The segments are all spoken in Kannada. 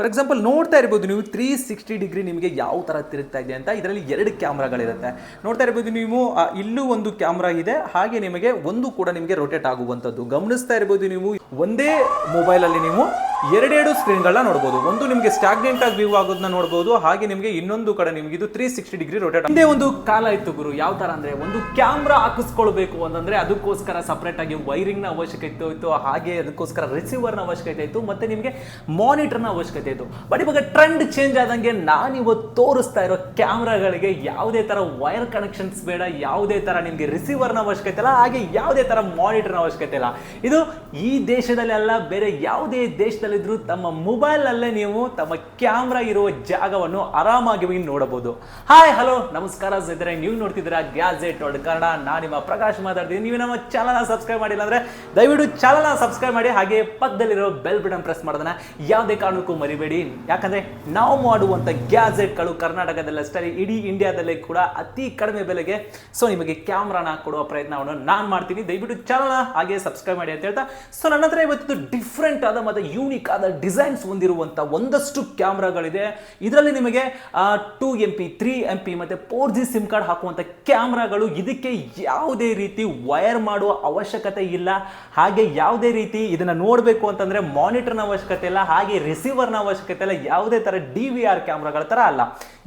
ಫಾರ್ ಎಕ್ಸಾಂಪಲ್ ನೋಡ್ತಾ ಇರ್ಬೋದು ನೀವು ತ್ರೀ ಸಿಕ್ಸ್ಟಿ ಡಿಗ್ರಿ ನಿಮಗೆ ಯಾವ ಥರ ತಿರುಗ್ತಾ ಇದೆ ಅಂತ. ಇದರಲ್ಲಿ ಎರಡು ಕ್ಯಾಮ್ರಾಗಳಿರುತ್ತೆ. ನೋಡ್ತಾ ಇರ್ಬೋದು ನೀವು ಇಲ್ಲೂ ಒಂದು ಕ್ಯಾಮ್ರಾ ಇದೆ. ಹಾಗೆ ನಿಮಗೆ ಒಂದು ಕೂಡ ನಿಮಗೆ ರೊಟೇಟ್ ಆಗುವಂಥದ್ದು. ಗಮನಿಸ್ತಾ ಇರ್ಬೋದು ನೀವು, ಒಂದೇ ಮೊಬೈಲಲ್ಲಿ ನೀವು ಎರಡೆರಡು ಸ್ಕ್ರೀನ್ಗಳನ್ನ ನೋಡಬಹುದು ಒಂದು ನಿಮಗೆ ಸ್ಟಾಗ್ನೆಂಟ್ ಆಗಿ ವ್ಯೂ ಆಗೋದನ್ನ ನೋಡಬಹುದು ಹಾಗೆ ನಿಮಗೆ ಇನ್ನೊಂದು ಕಡೆ ನಿಮಗೆ ಇದು ತ್ರೀ ಸಿಕ್ಸ್ಟಿ ಡಿಗ್ರಿ ರೋಟೇಟ್ ಹಿಂದೆ ಒಂದು ಕಾಲ ಇತ್ತು ಗುರು, ಯಾವ ತರ ಅಂದ್ರೆ ಒಂದು ಕ್ಯಾಮ್ರಾ ಹಾಕಿಸ್ಕೊಳ್ಬೇಕು ಅಂತಂದ್ರೆ ಅದಕ್ಕೋಸ್ಕರ ಸಪರೇಟ್ ಆಗಿ ವೈರಿಂಗ್ನ ಅವಶ್ಯಕತೆ ಇತ್ತು. ಹಾಗೆ ಅದಕ್ಕೋಸ್ಕರ ರಿಸೀವರ್ನ ಅವಶ್ಯಕತೆ ಇತ್ತು. ಮತ್ತೆ ನಿಮಗೆ ಮಾನಿಟರ್ನ ಅವಶ್ಯಕತೆ ಇತ್ತು. ಬಟ್ ಇವಾಗ ಟ್ರೆಂಡ್ ಚೇಂಜ್ ಆದಂಗೆ ನಾನು ಇವತ್ತು ತೋರಿಸ್ತಾ ಇರೋ ಕ್ಯಾಮ್ರಾಗಳಿಗೆ ಯಾವುದೇ ತರ ವೈರ್ ಕನೆಕ್ಷನ್ಸ್ ಬೇಡ, ಯಾವುದೇ ತರ ನಿಮಗೆ ರಿಸೀವರ್ನ ಅವಶ್ಯಕತೆ ಇಲ್ಲ, ಹಾಗೆ ಯಾವುದೇ ತರ ಮಾನಿಟರ್ನ ಅವಶ್ಯಕತೆ ಇಲ್ಲ. ಇದು ಈ ದೇಶದಲ್ಲಿ ಅಲ್ಲ ಬೇರೆ ಯಾವುದೇ ದೇಶದಲ್ಲಿದ್ರು ತಮ್ಮ ಮೊಬೈಲ್ ಅಲ್ಲೇ ನೀವು ತಮ್ಮ ಕ್ಯಾಮ್ರಾ ಇರುವ ಜಾಗವನ್ನು ಆರಾಮಾಗಿ ನೋಡಬಹುದು. ಹಾಯ್ ಹಲೋ ನಮಸ್ಕಾರ ಸ್ನೇಹಿತರೆ, ನೀವು ನೋಡ್ತಿದ್ದೀರಾ ಗ್ಯಾಜೆಟ್ ವರ್ಲ್ಡ್ ಕನ್ನಡ ನಾನು ನಿಮ್ಮ ಪ್ರಕಾಶ್ ಮಾತಾಡ್ತೀನಿ ನೀವು ನಮ್ಮ ಚಾನಲ್ನ ಸಬ್ಸ್ಕ್ರೈಬ್ ಮಾಡಿಲ್ಲ ಅಂದ್ರೆ ದಯವಿಟ್ಟು ಚಾನಲ್ನ ಸಬ್ಸ್ಕ್ರೈಬ್ ಮಾಡಿ, ಹಾಗೆ ಪಕ್ಕದಲ್ಲಿರೋ ಬೆಲ್ ಬಟನ್ ಪ್ರೆಸ್ ಮಾಡೋದನ್ನ ಯಾವುದೇ ಕಾರಣಕ್ಕೂ ಮರಿಬೇಡಿ. ಯಾಕಂದ್ರೆ ನಾವು ಮಾಡುವಂತ ಗ್ಯಾಜೆಟ್ಗಳು ಕರ್ನಾಟಕದಲ್ಲಷ್ಟೇ ಇಡೀ ಇಂಡಿಯಾದಲ್ಲೇ ಕೂಡ ಅತಿ ಕಡಿಮೆ ಬೆಲೆಗೆ ಸೊ ನಿಮಗೆ ಕ್ಯಾಮ್ರಾನ ಕೊಡುವ ಪ್ರಯತ್ನವನ್ನು ನಾನು ಮಾಡ್ತೀನಿ. ದಯವಿಟ್ಟು ಚಾನಲ್ನ ಹಾಗೆ ಸಬ್ಸ್ಕ್ರೈಬ್ ಮಾಡಿ ಅಂತ ಹೇಳ್ತಾ. ಸೊ ನನ್ನ ಹತ್ರ ಇವತ್ತು ಡಿಫ್ರೆಂಟ್ ಆದ ಮತ್ತು ಯೂನಿಕ್ ಆದ ಡಿಸೈನ್ಸ್ ಹೊಂದಿರುವಂತ ಒಂದಷ್ಟು ಕ್ಯಾಮ್ರಾಗಳಿದೆ. ಇದರಲ್ಲಿ ನಿಮಗೆ two M P three M P ಮತ್ತೆ ಫೋರ್ ಜಿ ಸಿಮ್ ಕಾರ್ಡ್ ಹಾಕುವಂತ ಕ್ಯಾಮ್ರಾಗಳು ಇದಕ್ಕೆ ಯಾವುದೇ ರೀತಿ ವೈರ್ ಮಾಡುವ ಅವಶ್ಯಕತೆ ಇಲ್ಲ. ಹಾಗೆ ಯಾವುದೇ ರೀತಿ ಇದನ್ನ ನೋಡಬೇಕು ಅಂತಂದ್ರೆ ಮಾನಿಟರ್ನ ಅವಶ್ಯಕತೆ ಇಲ್ಲ, ಹಾಗೆ ರಿಸೀವರ್ನ ಅವಶ್ಯಕತೆ ಇಲ್ಲ, ಯಾವುದೇ ತರ ಡಿ ವಿ ಆರ್ ಕ್ಯಾಮ್ರಾಗಳ ತರ ಅಲ್ಲ.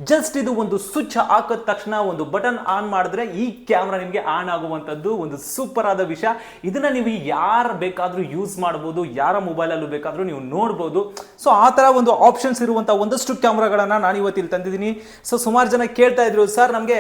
ಜಸ್ಟ್ ಇದು ಒಂದು ಸ್ವಿಚ್ ಹಾಕಿದ ತಕ್ಷಣ ಒಂದು ಬಟನ್ ಆನ್ ಮಾಡಿದ್ರೆ ಈ ಕ್ಯಾಮ್ರಾ ನಿಮಗೆ ಆನ್ ಆಗುವಂಥದ್ದು ಒಂದು ಸೂಪರ್ ಆದ ವಿಷಯ. ಇದನ್ನ ನೀವು ಯಾರು ಬೇಕಾದರೂ ಯೂಸ್ ಮಾಡ್ಬೋದು, ಯಾರ ಮೊಬೈಲಲ್ಲೂ ಬೇಕಾದರೂ ನೀವು ನೋಡ್ಬೋದು. ಸೊ ಆ ಥರ ಒಂದು ಆಪ್ಷನ್ಸ್ ಇರುವಂಥ ಒಂದಷ್ಟು ಕ್ಯಾಮ್ರಾಗಳನ್ನು ನಾನು ಇವತ್ತಿಲ್ಲಿ ತಂದಿದ್ದೀನಿ. ಸೊ ಸುಮಾರು ಜನ ಕೇಳ್ತಾ ಇದ್ರು ಸರ್ ನಮಗೆ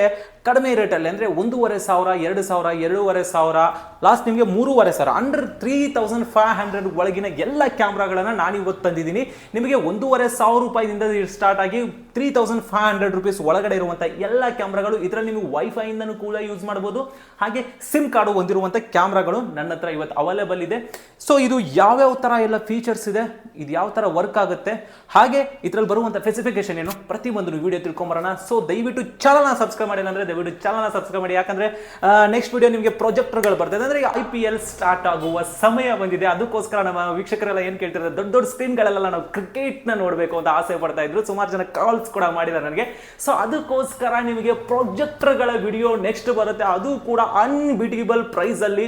ಕಡಿಮೆ ರೇಟಲ್ಲಿ ಅಂದರೆ ಒಂದೂವರೆ ಸಾವಿರ, ಎರಡು ಸಾವಿರ, ಎರಡೂವರೆ ಸಾವಿರ ಲಾಸ್ಟ್ ನಿಮಗೆ ಮೂರುವರೆ ಸಾವಿರ under three thousand five hundred ಒಳಗಿನ ಎಲ್ಲ ಕ್ಯಾಮ್ರಾಗಳನ್ನು ನಾನು ಇವತ್ತು ತಂದಿದ್ದೀನಿ. ನಿಮಗೆ ಒಂದೂವರೆ ಸಾವಿರ ರೂಪಾಯಿದಿಂದ ಸ್ಟಾರ್ಟ್ ಆಗಿ three thousand five hundred rupees ಒಳಗಡೆ ಇರುವಂಥ ಎಲ್ಲ ಕ್ಯಾಮ್ರಾಗಳು ಇದರಲ್ಲಿ ನೀವು ವೈಫೈಯಿಂದನೂ ಕೂಡ ಯೂಸ್ ಮಾಡ್ಬೋದು. ಹಾಗೆ ಸಿಮ್ ಕಾರ್ಡು ಹೊಂದಿರುವಂಥ ಕ್ಯಾಮ್ರಾಗಳು ನನ್ನ ಹತ್ರ ಇವತ್ತು ಅವೈಲೇಬಲ್ ಇದೆ. ಸೊ ಇದು ಯಾವ್ಯಾವ ಥರ ಎಲ್ಲ ಫೀಚರ್ಸ್ ಇದೆ, ಇದು ಯಾವ ಥರ ವರ್ಕ್ ಆಗುತ್ತೆ, ಹಾಗೆ ಇದರಲ್ಲಿ ಬರುವಂಥ ಸ್ಪೆಸಿಫಿಕೇಶನ್ ಏನು ಪ್ರತಿ ಒಂದು ವಿಡಿಯೋ ತಿಳ್ಕೊಂಬರೋಣ. ಸೊ ದಯವಿಟ್ಟು ಚಾನಲ್ನ ಸಬ್ಸ್ಕ್ರೈಬ್ ಮಾಡಿಲ್ಲ ಅಂದರೆ ದಯವಿಟ್ಟು ಚಾನಲ್ನ ಸಬ್ಸ್ಕ್ರೈಬ್ ಮಾಡಿ. ಯಾಕಂದ್ರೆ ನೆಕ್ಸ್ಟ್ ವಿಡಿಯೋ ನಿಮಗೆ ಪ್ರೊಜೆಕ್ಟರ್ಗಳು ಬರ್ತದೆ. ಅಂದರೆ ಐ ಪಿ ಎಲ್ ಸ್ಟಾರ್ಟ್ ಆಗುವ ಸಮಯ ಬಂದಿದೆ. ಅದಕ್ಕೋಸ್ಕರ ನಮ್ಮ ವೀಕ್ಷಕರೆಲ್ಲ ಏನು ಕೇಳ್ತಿದ್ದಾರೆ, ದೊಡ್ಡ ದೊಡ್ಡ ಸ್ಕ್ರೀನ್ಗಳೆಲ್ಲ ನಾವು ಕ್ರಿಕೆಟ್ನ ನೋಡಬೇಕು ಅಂತ ಆಸೆ ಪಡ್ತಾ ಇದ್ರು. ಸುಮಾರು ಜನ ಕಾಲ್ಸ್ ಕೂಡ ಮಾಡಿದ್ದಾರೆ. ನನಗೆ ಸೊ ಅದಕ್ಕೋಸ್ಕರ ನಿಮಗೆ ಪ್ರೊಜೆಕ್ಟರ್ಗಳ ವಿಡಿಯೋ ನೆಕ್ಸ್ಟ್ ಬರುತ್ತೆ. ಅದು ಕೂಡ ಅನ್ಬಿಟೇಬಲ್ ಪ್ರೈಸಲ್ಲಿ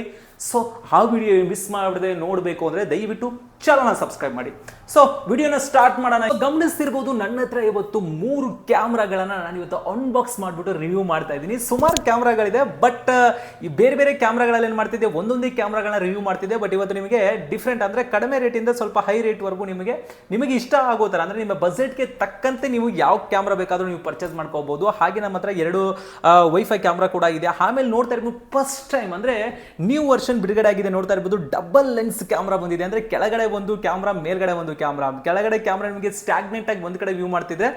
ಸೊ ಆ ವಿಡಿಯೋ ಮಿಸ್ ಮಾಡಿದೆ ನೋಡಬೇಕು ಅಂದರೆ ದಯವಿಟ್ಟು ಚಾನಲ್ನ ಸಬ್ಸ್ಕ್ರೈಬ್ ಮಾಡಿ. ಸೊ ವಿಡಿಯೋನ ಸ್ಟಾರ್ಟ್ ಮಾಡೋಣ. ಗಮನಿಸ್ತಿರ್ಬೋದು ನನ್ನ ಹತ್ರ ಇವತ್ತು ಮೂರು ಕ್ಯಾಮ್ರಾಗಳನ್ನು ನಾನು ಇವತ್ತು ಅನ್ಬಾಕ್ಸ್ ಮಾಡಿಬಿಟ್ಟು ರಿವ್ಯೂ ಮಾಡ್ತಾ ಇದ್ದೀನಿ. ಸುಮಾರು ಕ್ಯಾಮ್ರಾಗಳಿದೆ ಬಟ್ ಈ ಬೇರೆ ಬೇರೆ ಕ್ಯಾಮ್ರಾಗಳಲ್ಲಿ ಏನು ಮಾಡ್ತಿದ್ದೆ, ಒಂದೊಂದೇ ಕ್ಯಾಮ್ರಾಗಳನ್ನ ರಿವ್ಯೂ ಮಾಡ್ತಿದ್ದೆ ಬಟ್ ಇವತ್ತು ನಿಮಗೆ ಡಿಫ್ರೆಂಟ್ ಅಂದರೆ ಕಡಿಮೆ ರೇಟಿಂದ ಸ್ವಲ್ಪ ಹೈ ರೇಟ್ವರೆಗೂ ನಿಮಗೆ ನಿಮಗೆ ಇಷ್ಟ ಆಗೋ ಥರ, ಅಂದರೆ ನಿಮ್ಮ ಬಜೆಟ್ಗೆ ತಕ್ಕಂತೆ ನೀವು ಯಾವ ಕ್ಯಾಮ್ರಾ ಬೇಕಾದರೂ ನೀವು ಪರ್ಚೇಸ್ ಮಾಡ್ಕೋಬೋದು. ಹಾಗೆ ನಮ್ಮ ಹತ್ರ ಎರಡು ವೈಫೈ ಕ್ಯಾಮ್ರಾ ಕೂಡ ಇದೆ. ಆಮೇಲೆ ನೋಡ್ತಾ ಇರ್ಬೋದು ಫಸ್ಟ್ ಟೈಮ್ ಅಂದರೆ ನ್ಯೂ ವರ್ಷನ್ ಬಿಡುಗಡೆ ಆಗಿದೆ ನೋಡ್ತಾ ಇರ್ಬೋದು. ಡಬಲ್ ಲೆನ್ಸ್ ಕ್ಯಾಮ್ರಾ ಬಂದಿದೆ. ಅಂದರೆ ಕೆಳಗಡೆ ಒಂದು ಕ್ಯಾಮ್ರಾ, ಮೇಲ್ಗಡೆ ಒಂದು ಕ್ಯಾಮ್ರಾ. ಕೆಳಗಡೆ ಕ್ಯಾಮ್ರಾ ನಿಮಗೆ ಸ್ಟಾಗ್ನೆಂಟ್ ಆಗಿ ಒಂದು ಕಡೆ ವ್ಯೂ ಮಾಡ್ತಿದೆ.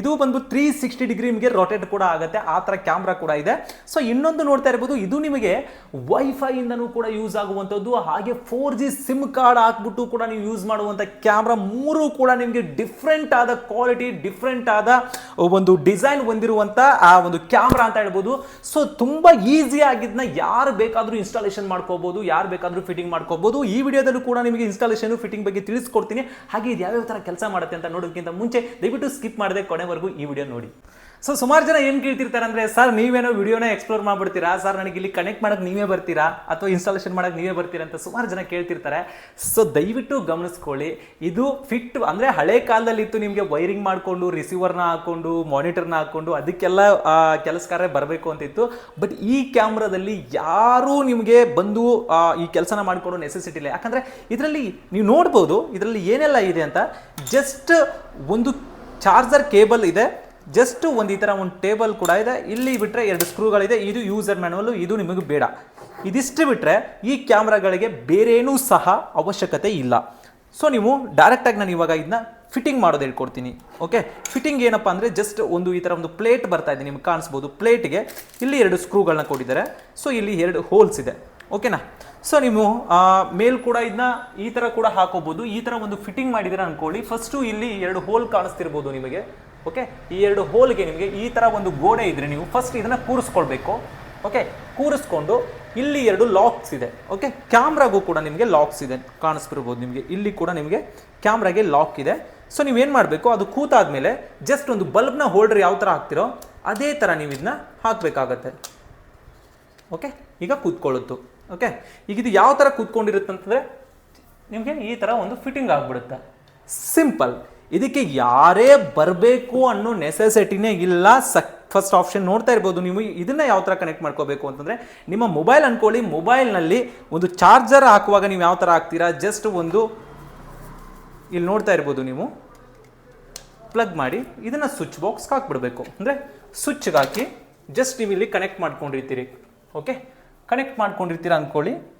ಇದು ಬಂದು ತ್ರೀ ಸಿಕ್ಸ್ಟಿ ಡಿಗ್ರಿ ನಿಮಗೆ ರೊಟೇಟ್ ಕೂಡ ಆಗುತ್ತೆ. ಆ ಥರ ಕ್ಯಾಮ್ರಾ ಕೂಡ ಇದೆ. ಸೊ ಇನ್ನೊಂದು ನೋಡ್ತಾ ಇರ್ಬೋದು, ಇದು ನಿಮಗೆ ವೈಫೈ ಇಂದನೂ ಕೂಡ ಯೂಸ್ ಆಗುವಂಥದ್ದು. ಹಾಗೆ ಫೋರ್ ಜಿ ಸಿಮ್ ಕಾರ್ಡ್ ಹಾಕ್ಬಿಟ್ಟು ಕೂಡ ನೀವು ಯೂಸ್ ಮಾಡುವಂಥ ಕ್ಯಾಮ್ರಾ ಮೂರು ಕೂಡ ನಿಮಗೆ ಡಿಫ್ರೆಂಟ್ ಆದ ಕ್ವಾಲಿಟಿ ಡಿಫ್ರೆಂಟ್ ಆದ ಒಂದು ಡಿಸೈನ್ ಹೊಂದಿರುವಂಥ ಆ ಒಂದು ಕ್ಯಾಮ್ರಾ ಅಂತ ಹೇಳ್ಬೋದು. ಸೊ ತುಂಬಾ ಈಸಿ ಆಗಿದ್ನ ಯಾರು ಬೇಕಾದರೂ ಇನ್ಸ್ಟಾಲೇಷನ್ ಮಾಡ್ಕೋಬಹುದು ಯಾರು ಬೇಕಾದರೂ ಫಿಟ್ಟಿಂಗ್ ಮಾಡ್ಕೋಬಹುದು ಈ ವಿಡಿಯೋದಲ್ಲೂ ಕೂಡ ನಿಮಗೆ ಇನ್ಸ್ಟಾಲೇಷನ್ ಫಿಟ್ಟಿಂಗ್ ಬಗ್ಗೆ ತಿಳಿಸ್ಕೊಡ್ತೀನಿ. ಹಾಗೆ ಇದು ಯಾವ್ಯಾವ ಥರ ಕೆಲಸ ಮಾಡುತ್ತೆ ಅಂತ ನೋಡೋದಕ್ಕಿಂತ ಮುಂಚೆ ದಯವಿಟ್ಟು ಸ್ಕಿಪ್ ಮಾಡದೆ ಕೊನೆವರೆಗೂ ಈ ವಿಡಿಯೋ ನೋಡಿ. ಸೊ ಸುಮಾರು ಜನ ಏನು ಕೇಳ್ತಿರ್ತಾರೆ ಅಂದರೆ ಸರ್ ನೀವೇನೋ ವಿಡಿಯೋನೇ ಎಕ್ಸ್ಪ್ಲೋರ್ ಮಾಡ್ಬಿಡ್ತೀರಾ? ಸರ್ ನನಗೆ ಇಲ್ಲಿ ಕನೆಕ್ಟ್ ಮಾಡಕ್ಕೆ ನೀವೇ ಬರ್ತೀರಾ? ಅಥವಾ ಇನ್ಸ್ಟಾಲೇಷನ್ ಮಾಡಕ್ಕೆ ನೀವೇ ಬರ್ತೀರಾ? ಅಂತ ಸುಮಾರು ಜನ ಕೇಳ್ತಿರ್ತಾರೆ. ಸೊ ದಯವಿಟ್ಟು ಗಮನಿಸ್ಕೊಳ್ಳಿ. ಇದು ಫಿಟ್ ಅಂದ್ರೆ ಹಳೆ ಕಾಲದಲ್ಲಿ ಇತ್ತು ನಿಮಗೆ ವೈರಿಂಗ್ ಮಾಡಿಕೊಂಡು ರಿಸೀವರ್ನ ಹಾಕೊಂಡು ಮಾನಿಟರ್ನ ಹಾಕೊಂಡು ಅದಕ್ಕೆಲ್ಲ ಆ, ಕೆಲಸಗಾರ ಬರಬೇಕು ಅಂತಿತ್ತು ಬಟ್ ಈ ಕ್ಯಾಮ್ರಾದಲ್ಲಿ ಯಾರೂ ನಿಮಗೆ ಬಂದು ಈ ಕೆಲಸನ ಮಾಡಿಕೊಡೋ ನೆಸೆಸಿಟಿ ಇಲ್ಲ. ಯಾಕಂದ್ರೆ ಇದರಲ್ಲಿ ನೀವು ನೋಡ್ಬೋದು ಇದರಲ್ಲಿ ಏನೆಲ್ಲ ಇದೆ ಅಂತ. ಜಸ್ಟ್ ಒಂದು ಚಾರ್ಜರ್ ಕೇಬಲ್ ಇದೆ. ಜಸ್ಟ್ ಒಂದು ಈ ಥರ ಒಂದು ಟೇಬಲ್ ಕೂಡ ಇದೆ. ಇಲ್ಲಿ ಬಿಟ್ಟರೆ ಎರಡು ಸ್ಕ್ರೂಗಳಿದೆ ಇದು ಯೂಸರ್ ಮ್ಯಾನುವಲ್ಲು ಇದು ನಿಮಗೆ ಬೇಡ. ಇದಿಷ್ಟು ಬಿಟ್ಟರೆ ಈ ಕ್ಯಾಮ್ರಾಗಳಿಗೆ ಬೇರೇನೂ ಸಹ ಅವಶ್ಯಕತೆ ಇಲ್ಲ. ಸೊ ನೀವು ಡೈರೆಕ್ಟಾಗಿ ನಾನು ಇವಾಗ ಇದನ್ನ ಫಿಟ್ಟಿಂಗ್ ಮಾಡೋದು ಹೇಳ್ಕೊಡ್ತೀನಿ. ಓಕೆ ಫಿಟ್ಟಿಂಗ್ ಏನಪ್ಪ ಅಂದರೆ ಜಸ್ಟ್ ಒಂದು ಈ ಥರ ಒಂದು ಪ್ಲೇಟ್ ಬರ್ತಾ ಇದೆ. ನಿಮ್ಗೆ ಕಾಣಿಸ್ಬೋದು. ಪ್ಲೇಟ್ಗೆ ಇಲ್ಲಿ ಎರಡು ಸ್ಕ್ರೂಗಳನ್ನ ಕೊಟ್ಟಿದ್ದಾರೆ. ಸೊ ಇಲ್ಲಿ ಎರಡು ಹೋಲ್ಸ್ ಇದೆ. ಓಕೆನಾ ಸೊ ನೀವು ಮೇಲ್ ಕೂಡ ಇದನ್ನ ಈ ಥರ ಕೂಡ ಹಾಕೋಬೋದು. ಈ ಥರ ಒಂದು ಫಿಟ್ಟಿಂಗ್ ಮಾಡಿದರೆ ಅನ್ಕೊಳ್ಳಿ. ಫಸ್ಟು ಇಲ್ಲಿ ಎರಡು ಹೋಲ್ ಕಾಣಿಸ್ತಿರ್ಬೋದು ನಿಮಗೆ. ಓಕೆ ಈ ಎರಡು ಹೋಲ್ಗೆ ನಿಮಗೆ ಈ ಥರ ಒಂದು ಗೋಡೆ ಇದ್ರೆ ನೀವು ಫಸ್ಟ್ ಇದನ್ನ ಕೂರಿಸ್ಕೊಳ್ಬೇಕು. ಓಕೆ ಕೂರಿಸ್ಕೊಂಡು ಇಲ್ಲಿ ಎರಡು ಲಾಕ್ಸ್ ಇದೆ. ಓಕೆ ಕ್ಯಾಮ್ರಾಗೂ ಕೂಡ ನಿಮಗೆ ಲಾಕ್ಸ್ ಇದೆ. ಕಾಣಿಸ್ಬಿರ್ಬೋದು ನಿಮಗೆ. ಇಲ್ಲಿ ಕೂಡ ನಿಮಗೆ ಕ್ಯಾಮ್ರಾಗೆ ಲಾಕ್ ಇದೆ. ಸೊ ನೀವೇನು ಮಾಡಬೇಕು? ಅದು ಕೂತಾದ್ಮೇಲೆ ಜಸ್ಟ್ ಒಂದು ಬಲ್ಬ್ನ ಹೋಲ್ಡರ್ ಯಾವ ಥರ ಹಾಕ್ತಿರೋ ಅದೇ ಥರ ನೀವು ಇದನ್ನ ಹಾಕಬೇಕಾಗತ್ತೆ. ಓಕೆ ಈಗ ಕೂತ್ಕೊಳ್ಳುತ್ತು ಓಕೆ ಈಗ ಇದು ಯಾವ ಥರ ಕೂತ್ಕೊಂಡಿರುತ್ತೆ ಅಂತಂದರೆ ನಿಮಗೆ ಈ ಥರ ಒಂದು ಫಿಟ್ಟಿಂಗ್ ಆಗಿಬಿಡುತ್ತೆ. ಸಿಂಪಲ್ ಇದಕ್ಕೆ ಯಾರೇ ಬರಬೇಕು ಅನ್ನೋ ನೆಸೆಸಿಟಿನೇ ಇಲ್ಲ. ಸಕ್ ಫಸ್ಟ್ ಆಪ್ಷನ್ ನೋಡ್ತಾ ಇರ್ಬೋದು. ನೀವು ಇದನ್ನ ಯಾವ ಥರ ಕನೆಕ್ಟ್ ಮಾಡ್ಕೋಬೇಕು ಅಂತಂದರೆ, ನಿಮ್ಮ ಮೊಬೈಲ್ ಅನ್ಕೊಳ್ಳಿ. ಮೊಬೈಲ್ನಲ್ಲಿ ಒಂದು ಚಾರ್ಜರ್ ಹಾಕುವಾಗ ನೀವು ಯಾವ ಥರ ಹಾಕ್ತೀರಾ? ಜಸ್ಟ್ ಒಂದು ಇಲ್ಲಿ ನೋಡ್ತಾ ಇರ್ಬೋದು ನೀವು. ಪ್ಲಗ್ ಮಾಡಿ. ಇದನ್ನ ಸ್ವಿಚ್ ಬಾಕ್ಸ್ಗೆ ಹಾಕ್ಬಿಡ್ಬೇಕು. ಅಂದರೆ ಸ್ವಿಚ್ಗೆ ಹಾಕಿ ಜಸ್ಟ್ ನೀವು ಇಲ್ಲಿ ಕನೆಕ್ಟ್ ಮಾಡ್ಕೊಂಡಿರ್ತೀರಿ. ಓಕೆ ಕನೆಕ್ಟ್ ಮಾಡ್ಕೊಂಡಿರ್ತೀರಾ ಅಂದ್ಕೊಳ್ಳಿ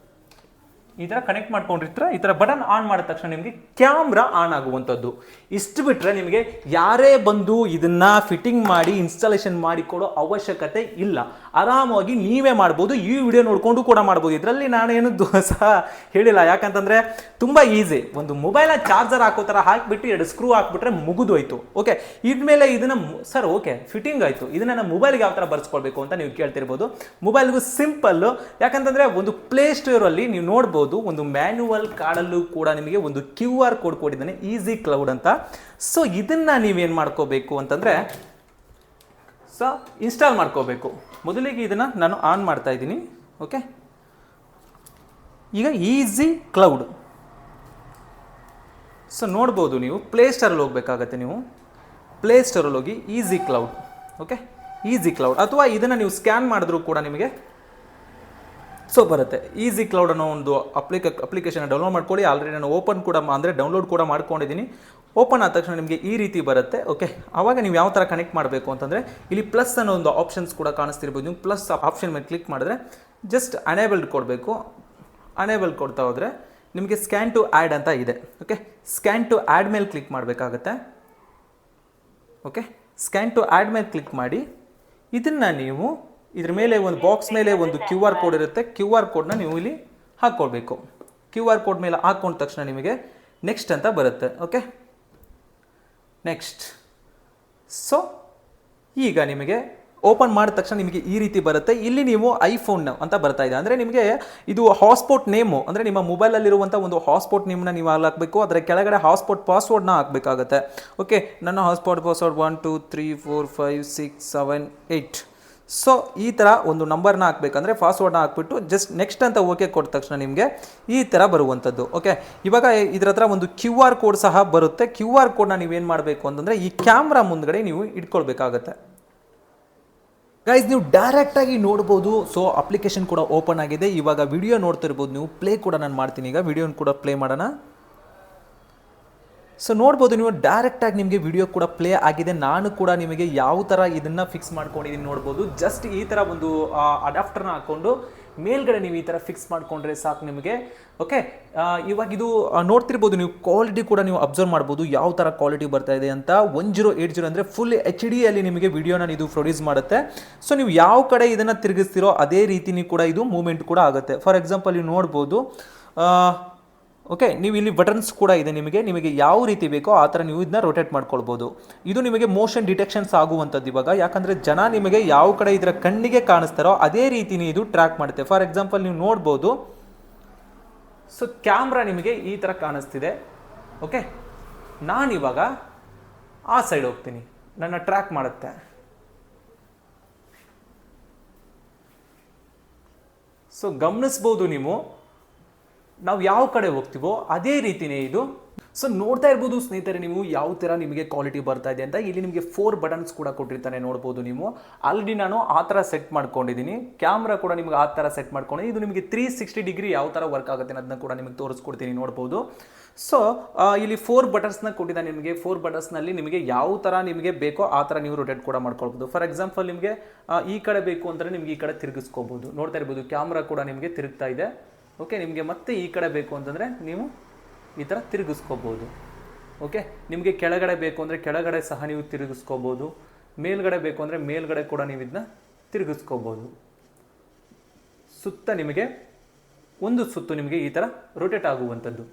ಈ ಥರ ಕನೆಕ್ಟ್ ಮಾಡ್ಕೊಂಡಿರ್ತೀರ? ಈ ಥರ ಬಟನ್ ಆನ್ ಮಾಡಿದ ತಕ್ಷಣ ನಿಮಗೆ ಕ್ಯಾಮ್ರಾ ಆನ್ ಆಗುವಂಥದ್ದು. ಇಷ್ಟು ಬಿಟ್ಟರೆ ನಿಮಗೆ ಯಾರೇ ಬಂದು ಇದನ್ನು ಫಿಟ್ಟಿಂಗ್ ಮಾಡಿ ಇನ್ಸ್ಟಾಲೇಷನ್ ಮಾಡಿಕೊಡೋ ಅವಶ್ಯಕತೆ ಇಲ್ಲ. ಆರಾಮವಾಗಿ ನೀವೇ ಮಾಡ್ಬೋದು, ಈ ವಿಡಿಯೋ ನೋಡಿಕೊಂಡು ಕೂಡ ಮಾಡ್ಬೋದು. ಇದರಲ್ಲಿ ನಾನೇನು ಸಹ ಹೇಳಿಲ್ಲ. ಯಾಕಂತಂದರೆ ತುಂಬ ಈಸಿ ಒಂದು ಮೊಬೈಲ್ನ ಚಾರ್ಜರ್ ಹಾಕೋ ಥರ ಹಾಕಿಬಿಟ್ಟು ಎರಡು ಸ್ಕ್ರೂ ಹಾಕ್ಬಿಟ್ರೆ ಮುಗಿದೋಯ್ತು. ಓಕೆ ಇದ್ಮೇಲೆ ಇದನ್ನು ಸರ್ ಓಕೆ ಫಿಟ್ಟಿಂಗ್ ಆಯಿತು. ಇದನ್ನು ನಾನು ಮೊಬೈಲ್ಗೆ ಯಾವ ಥರ ಬರ್ಸ್ಕೊಳ್ಬೇಕು ಅಂತ ನೀವು ಕೇಳ್ತಿರ್ಬೋದು. ಮೊಬೈಲ್ಗೂ ಸಿಂಪಲ್ಲು ಯಾಕಂತಂದರೆ ಒಂದು ಪ್ಲೇ ಸ್ಟೋರಲ್ಲಿ ನೀವು ನೋಡ್ಬೋದು ಒಂದು ಮ್ಯಾನ್ಯುವಲ್ ಕಾರ್ಡಲ್ಲೂ ಕೂಡ ನಿಮಗೆ ಒಂದು ಕ್ಯೂ ಆರ್ ಕೋಡ್ ಕೊಟ್ಟಿದ್ದಾನೆ ಈಸಿ ಕ್ಲೌಡ್ ಅಂತ. ಸೊ ಇದನ್ನ ನೀವೇನು ಮಾಡ್ಕೋಬೇಕು ಅಂತಂದ್ರೆ ಸೊ ಇನ್ಸ್ಟಾಲ್ ಮಾಡ್ಕೋಬೇಕು. ಮೊದಲಿಗೆ ಇದನ್ನ ನಾನು ಆನ್ ಮಾಡ್ತಾ ಇದ್ದೀನಿ ಓಕೆ ಈಗ ಈಸಿ ಕ್ಲೌಡ್ ಸೊ ನೋಡ್ಬೋದು ನೀವು ಪ್ಲೇ ಸ್ಟೋರಲ್ಲಿ ಹೋಗ್ಬೇಕಾಗತ್ತೆ ನೀವು. ಪ್ಲೇ ಸ್ಟೋರಲ್ಲಿ ಹೋಗಿ easy cloud okay easy cloud ಅಥವಾ ಇದನ್ನು ನೀವು ಸ್ಕ್ಯಾನ್ ಮಾಡಿದ್ರೂ ಕೂಡ ನಿಮಗೆ ಸೊ ಬರುತ್ತೆ. ಈಸಿ ಕ್ಲೌಡ್ ಅನ್ನೋ ಒಂದು ಅಪ್ಲಿಕ ಅಪ್ಲಿಕೇಶನ್ ಡೌನ್ಲೋಡ್ ಮಾಡ್ಕೊಳ್ಳಿ. ಆಲ್ರೆಡಿ ನಾನು ಓಪನ್ ಕೂಡ ಅಂದರೆ ಡೌನ್ಲೋಡ್ ಕೂಡ ಮಾಡ್ಕೊಂಡಿದ್ದೀನಿ. ಓಪನ್ ಆದ ತಕ್ಷಣ ನಿಮಗೆ ಈ ರೀತಿ ಬರುತ್ತೆ ಓಕೆ ಆವಾಗ ನೀವು ಯಾವ ಥರ ಕನೆಕ್ಟ್ ಮಾಡಬೇಕು ಅಂತಂದರೆ, ಇಲ್ಲಿ ಪ್ಲಸ್ ಅನ್ನೋ ಒಂದು ಆಪ್ಷನ್ಸ್ ಕೂಡ ಕಾಣಿಸ್ತಿರ್ಬೋದು. ನೀವು ಪ್ಲಸ್ ಆಪ್ಷನ್ ಮೇಲೆ ಕ್ಲಿಕ್ ಮಾಡಿದ್ರೆ ಜಸ್ಟ್ ಅನೇಬಲ್ಡ್ ಕೊಡಬೇಕು. ಅನೇಬಲ್ ಕೊಡ್ತಾ ಹೋದರೆ, ನಿಮಗೆ ಸ್ಕ್ಯಾನ್ ಟು ಆ್ಯಡ್ ಅಂತ ಇದೆ ಓಕೆ ಸ್ಕ್ಯಾನ್ ಟು ಆ್ಯಡ್ ಮೇಲೆ ಕ್ಲಿಕ್ ಮಾಡಬೇಕಾಗತ್ತೆ. ಓಕೆ ಸ್ಕ್ಯಾನ್ ಟು ಆ್ಯಡ್ ಮೇಲೆ ಕ್ಲಿಕ್ ಮಾಡಿ, ಇದನ್ನು ನೀವು ಇದ್ರ ಮೇಲೆ ಒಂದು ಬಾಕ್ಸ್ ಮೇಲೆ ಒಂದು ಕ್ಯೂ ಆರ್ ಕೋಡ್ ಇರುತ್ತೆ. ಕ್ಯೂ ಆರ್ ಕೋಡ್ನ ನೀವು ಇಲ್ಲಿ ಹಾಕ್ಕೊಳ್ಬೇಕು ಕ್ಯೂ ಆರ್ ಕೋಡ್ ಮೇಲೆ ಹಾಕೊಂಡ ತಕ್ಷಣ ನಿಮಗೆ ನೆಕ್ಸ್ಟ್ ಅಂತ ಬರುತ್ತೆ. ಓಕೆ ನೆಕ್ಸ್ಟ್ ಸೊ ಈಗ ನಿಮಗೆ ಓಪನ್ ಮಾಡಿದ ತಕ್ಷಣ ನಿಮಗೆ ಈ ರೀತಿ ಬರುತ್ತೆ. ಇಲ್ಲಿ ನೀವು ಐಫೋನ್ ಅಂತ ಬರ್ತಾ ಇದೆ. ಅಂದರೆ ನಿಮಗೆ ಇದು ಹಾಟ್ಸ್ಪಾಟ್ ನೇಮು ಅಂದರೆ ನಿಮ್ಮ ಮೊಬೈಲಲ್ಲಿರುವಂಥ ಒಂದು ಹಾಟ್ಸ್ಪಾಟ್ ನೇಮ್ನ ನೀವು ಅಲ್ಲಿ ಹಾಕಬೇಕು. ಅದರ ಕೆಳಗಡೆ ಹಾಟ್ಸ್ಪಾಟ್ ಪಾಸ್ವರ್ಡ್ನ ಹಾಕಬೇಕಾಗತ್ತೆ. ಓಕೆ ನನ್ನ hotspot password one two three four five six seven eight so ಈ ಥರ ಒಂದು ನಂಬರ್ನ ಹಾಕ್ಬೇಕಂದ್ರೆ ಪಾಸ್ವರ್ಡ್ನ ಹಾಕ್ಬಿಟ್ಟು ಜಸ್ಟ್ ನೆಕ್ಸ್ಟ್ ಅಂತ ಓಕೆ ಕೊಟ್ಟ ತಕ್ಷಣ ನಿಮಗೆ ಈ ಥರ ಬರುವಂಥದ್ದು ಓಕೆ ಇವಾಗ ಇದ್ರ ಹತ್ರ ಒಂದು ಕ್ಯೂ ಆರ್ ಕೋಡ್ ಸಹ ಬರುತ್ತೆ. ಕ್ಯೂ ಆರ್ ಕೋಡ್ನ ನೀವೇನು ಮಾಡಬೇಕು ಅಂತಂದರೆ ಈ ಕ್ಯಾಮ್ರಾ ಮುಂದ್ಗಡೆ ನೀವು ಇಟ್ಕೊಳ್ಬೇಕಾಗತ್ತೆ. ಗೈಸ್ ನೀವು ಡೈರೆಕ್ಟಾಗಿ ನೋಡ್ಬೋದು. ಸೊ ಅಪ್ಲಿಕೇಶನ್ ಕೂಡ ಓಪನ್ ಆಗಿದೆ. ಇವಾಗ ವಿಡಿಯೋ ನೋಡ್ತಿರ್ಬೋದು ನೀವು. ಪ್ಲೇ ಕೂಡ ನಾನು ಮಾಡ್ತೀನಿ. ಈಗ ವಿಡಿಯೋನ ಕೂಡ ಪ್ಲೇ ಮಾಡೋಣ. ಸೊ ನೋಡ್ಬೋದು ನೀವು ಡೈರೆಕ್ಟಾಗಿ ನಿಮಗೆ ವಿಡಿಯೋ ಕೂಡ ಪ್ಲೇ ಆಗಿದೆ. ನಾನು ಕೂಡ ನಿಮಗೆ ಯಾವ ಥರ ಇದನ್ನು ಫಿಕ್ಸ್ ಮಾಡ್ಕೊಂಡಿದ್ದೀನಿ ನೋಡ್ಬೋದು. ಜಸ್ಟ್ ಈ ಥರ ಒಂದು ಅಡಾಪ್ಟರ್ನ ಹಾಕ್ಕೊಂಡು ಮೇಲ್ಗಡೆ ನೀವು ಈ ಥರ ಫಿಕ್ಸ್ ಮಾಡ್ಕೊಂಡ್ರೆ ಸಾಕು ನಿಮಗೆ. ಓಕೆ ಇವಾಗ ಇದು ನೋಡ್ತಿರ್ಬೋದು ನೀವು ಕ್ವಾಲಿಟಿ ಕೂಡ ನೀವು ಅಬ್ಸರ್ವ್ ಮಾಡ್ಬೋದು. ಯಾವ ಥರ ಕ್ವಾಲಿಟಿ ಬರ್ತಾ ಇದೆ ಅಂತ. ಒನ್ ಜೀರೋ ಏಟ್ ಜೀರೋ ಅಂದರೆ ಫುಲ್ ಎಚ್ ಡಿಯಲ್ಲಿ ನಿಮಗೆ ವಿಡಿಯೋನ ಇದು ಪ್ರೊಡ್ಯೂಸ್ ಮಾಡುತ್ತೆ. ಸೊ ನೀವು ಯಾವ ಕಡೆ ಇದನ್ನು ತಿರುಗಿಸ್ತಿರೋ ಅದೇ ರೀತಿನೂ ಕೂಡ ಇದು ಮೂಮೆಂಟ್ ಕೂಡ ಆಗುತ್ತೆ. ಫಾರ್ ಎಕ್ಸಾಂಪಲ್ ನೀವು ನೋಡ್ಬೋದು ಓಕೆ ನೀವು ಇಲ್ಲಿ ಬಟನ್ಸ್ ಕೂಡ ಇದೆ ನಿಮಗೆ. ನಿಮಗೆ ಯಾವ ರೀತಿ ಬೇಕೋ ಆ ಥರ ನೀವು ಇದನ್ನ ರೊಟೇಟ್ ಮಾಡ್ಕೊಳ್ಬೋದು. ಇದು ನಿಮಗೆ ಮೋಷನ್ ಡಿಟೆಕ್ಷನ್ಸ್ ಆಗುವಂಥದ್ದು ಇವಾಗ. ಯಾಕಂದರೆ ಜನ ನಿಮಗೆ ಯಾವ ಕಡೆ ಇದರ ಕಣ್ಣಿಗೆ ಕಾಣಿಸ್ತಾರೋ ಅದೇ ರೀತಿನೇ ಇದು ಟ್ರ್ಯಾಕ್ ಮಾಡುತ್ತೆ. ಫಾರ್ ಎಕ್ಸಾಂಪಲ್ ನೀವು ನೋಡ್ಬೋದು. ಸೊ ಕ್ಯಾಮ್ರಾ ನಿಮಗೆ ಈ ಥರ ಕಾಣಿಸ್ತಿದೆ. ಓಕೆ ನಾನಿವಾಗ ಆ ಸೈಡ್ ಹೋಗ್ತೀನಿ. ನನ್ನ ಟ್ರ್ಯಾಕ್ ಮಾಡುತ್ತೆ. ಸೊ ಗಮನಿಸ್ಬೋದು ನೀವು. ನಾವು ಯಾವ ಕಡೆ ಹೋಗ್ತೀವೋ ಅದೇ ರೀತಿನೇ ಇದು. ಸೊ ನೋಡ್ತಾ ಇರ್ಬೋದು ಸ್ನೇಹಿತರೆ, ನೀವು ಯಾವ ಥರ ನಿಮಗೆ ಕ್ವಾಲಿಟಿ ಬರ್ತಾ ಇದೆ ಅಂತ. ಇಲ್ಲಿ ನಿಮಗೆ ಫೋರ್ ಬಟನ್ಸ್ ಕೂಡ ಕೊಟ್ಟಿರ್ತಾನೆ ನೋಡ್ಬೋದು ನೀವು. ಆಲ್ರೆಡಿ ನಾನು ಆ ಥರ ಸೆಟ್ ಮಾಡ್ಕೊಂಡಿದ್ದೀನಿ. ಕ್ಯಾಮ್ರಾ ಕೂಡ ನಿಮ್ಗೆ ಆ ಥರ ಸೆಟ್ ಮಾಡ್ಕೊಂಡಿದ್ದೀನಿ. ಇದು ನಿಮಗೆ ತ್ರೀ ಸಿಕ್ಸ್ಟಿ ಡಿಗ್ರಿ ಯಾವ ಥರ ವರ್ಕ್ ಆಗುತ್ತೆ ಅನ್ನೋದನ್ನ ಕೂಡ ನಿಮಗೆ ತೋರಿಸ್ಕೊಡ್ತೀನಿ ನೋಡ್ಬೋದು. ಸೊ ಇಲ್ಲಿ ಫೋರ್ ಬಟನ್ಸ್ನ ಕೊಟ್ಟಿದ್ದಾನೆ ನಿಮಗೆ. ಫೋರ್ ಬಟನ್ಸ್ನಲ್ಲಿ ನಿಮಗೆ ಯಾವ ಥರ ನಿಮಗೆ ಬೇಕೋ ಆ ಥರ ನೀವು ರೊಟೇಟ್ ಕೂಡ ಮಾಡ್ಕೊಳ್ಬೋದು. ಫಾರ್ ಎಕ್ಸಾಂಪಲ್ ನಿಮಗೆ ಈ ಕಡೆ ಬೇಕು ಅಂದರೆ ನಿಮಗೆ ಈ ಕಡೆ ತಿರುಗಿಸ್ಕೋಬೋದು. ನೋಡ್ತಾ ಇರ್ಬೋದು ಕ್ಯಾಮ್ರಾ ಕೂಡ ನಿಮಗೆ ತಿರುಗ್ತಾ ಇದೆ. ಓಕೆ ನಿಮಗೆ ಮತ್ತೆ ಈ ಕಡೆ ಬೇಕು ಅಂತಂದರೆ ನೀವು ಈ ಥರ ತಿರುಗಿಸ್ಕೋಬೋದು. ಓಕೆ ನಿಮಗೆ ಕೆಳಗಡೆ ಬೇಕು ಅಂದರೆ ಕೆಳಗಡೆ ಸಹ ನೀವು ತಿರುಗಿಸ್ಕೋಬೋದು. ಮೇಲ್ಗಡೆ ಬೇಕು ಅಂದರೆ ಮೇಲ್ಗಡೆ ಕೂಡ ನೀವು ಇದನ್ನ ತಿರುಗಿಸ್ಕೋಬೋದು. ಸುತ್ತ ನಿಮಗೆ, ಒಂದು ಸುತ್ತು ನಿಮಗೆ ಈ ಥರ ರೊಟೇಟ್ ಆಗುವಂಥದ್ದು.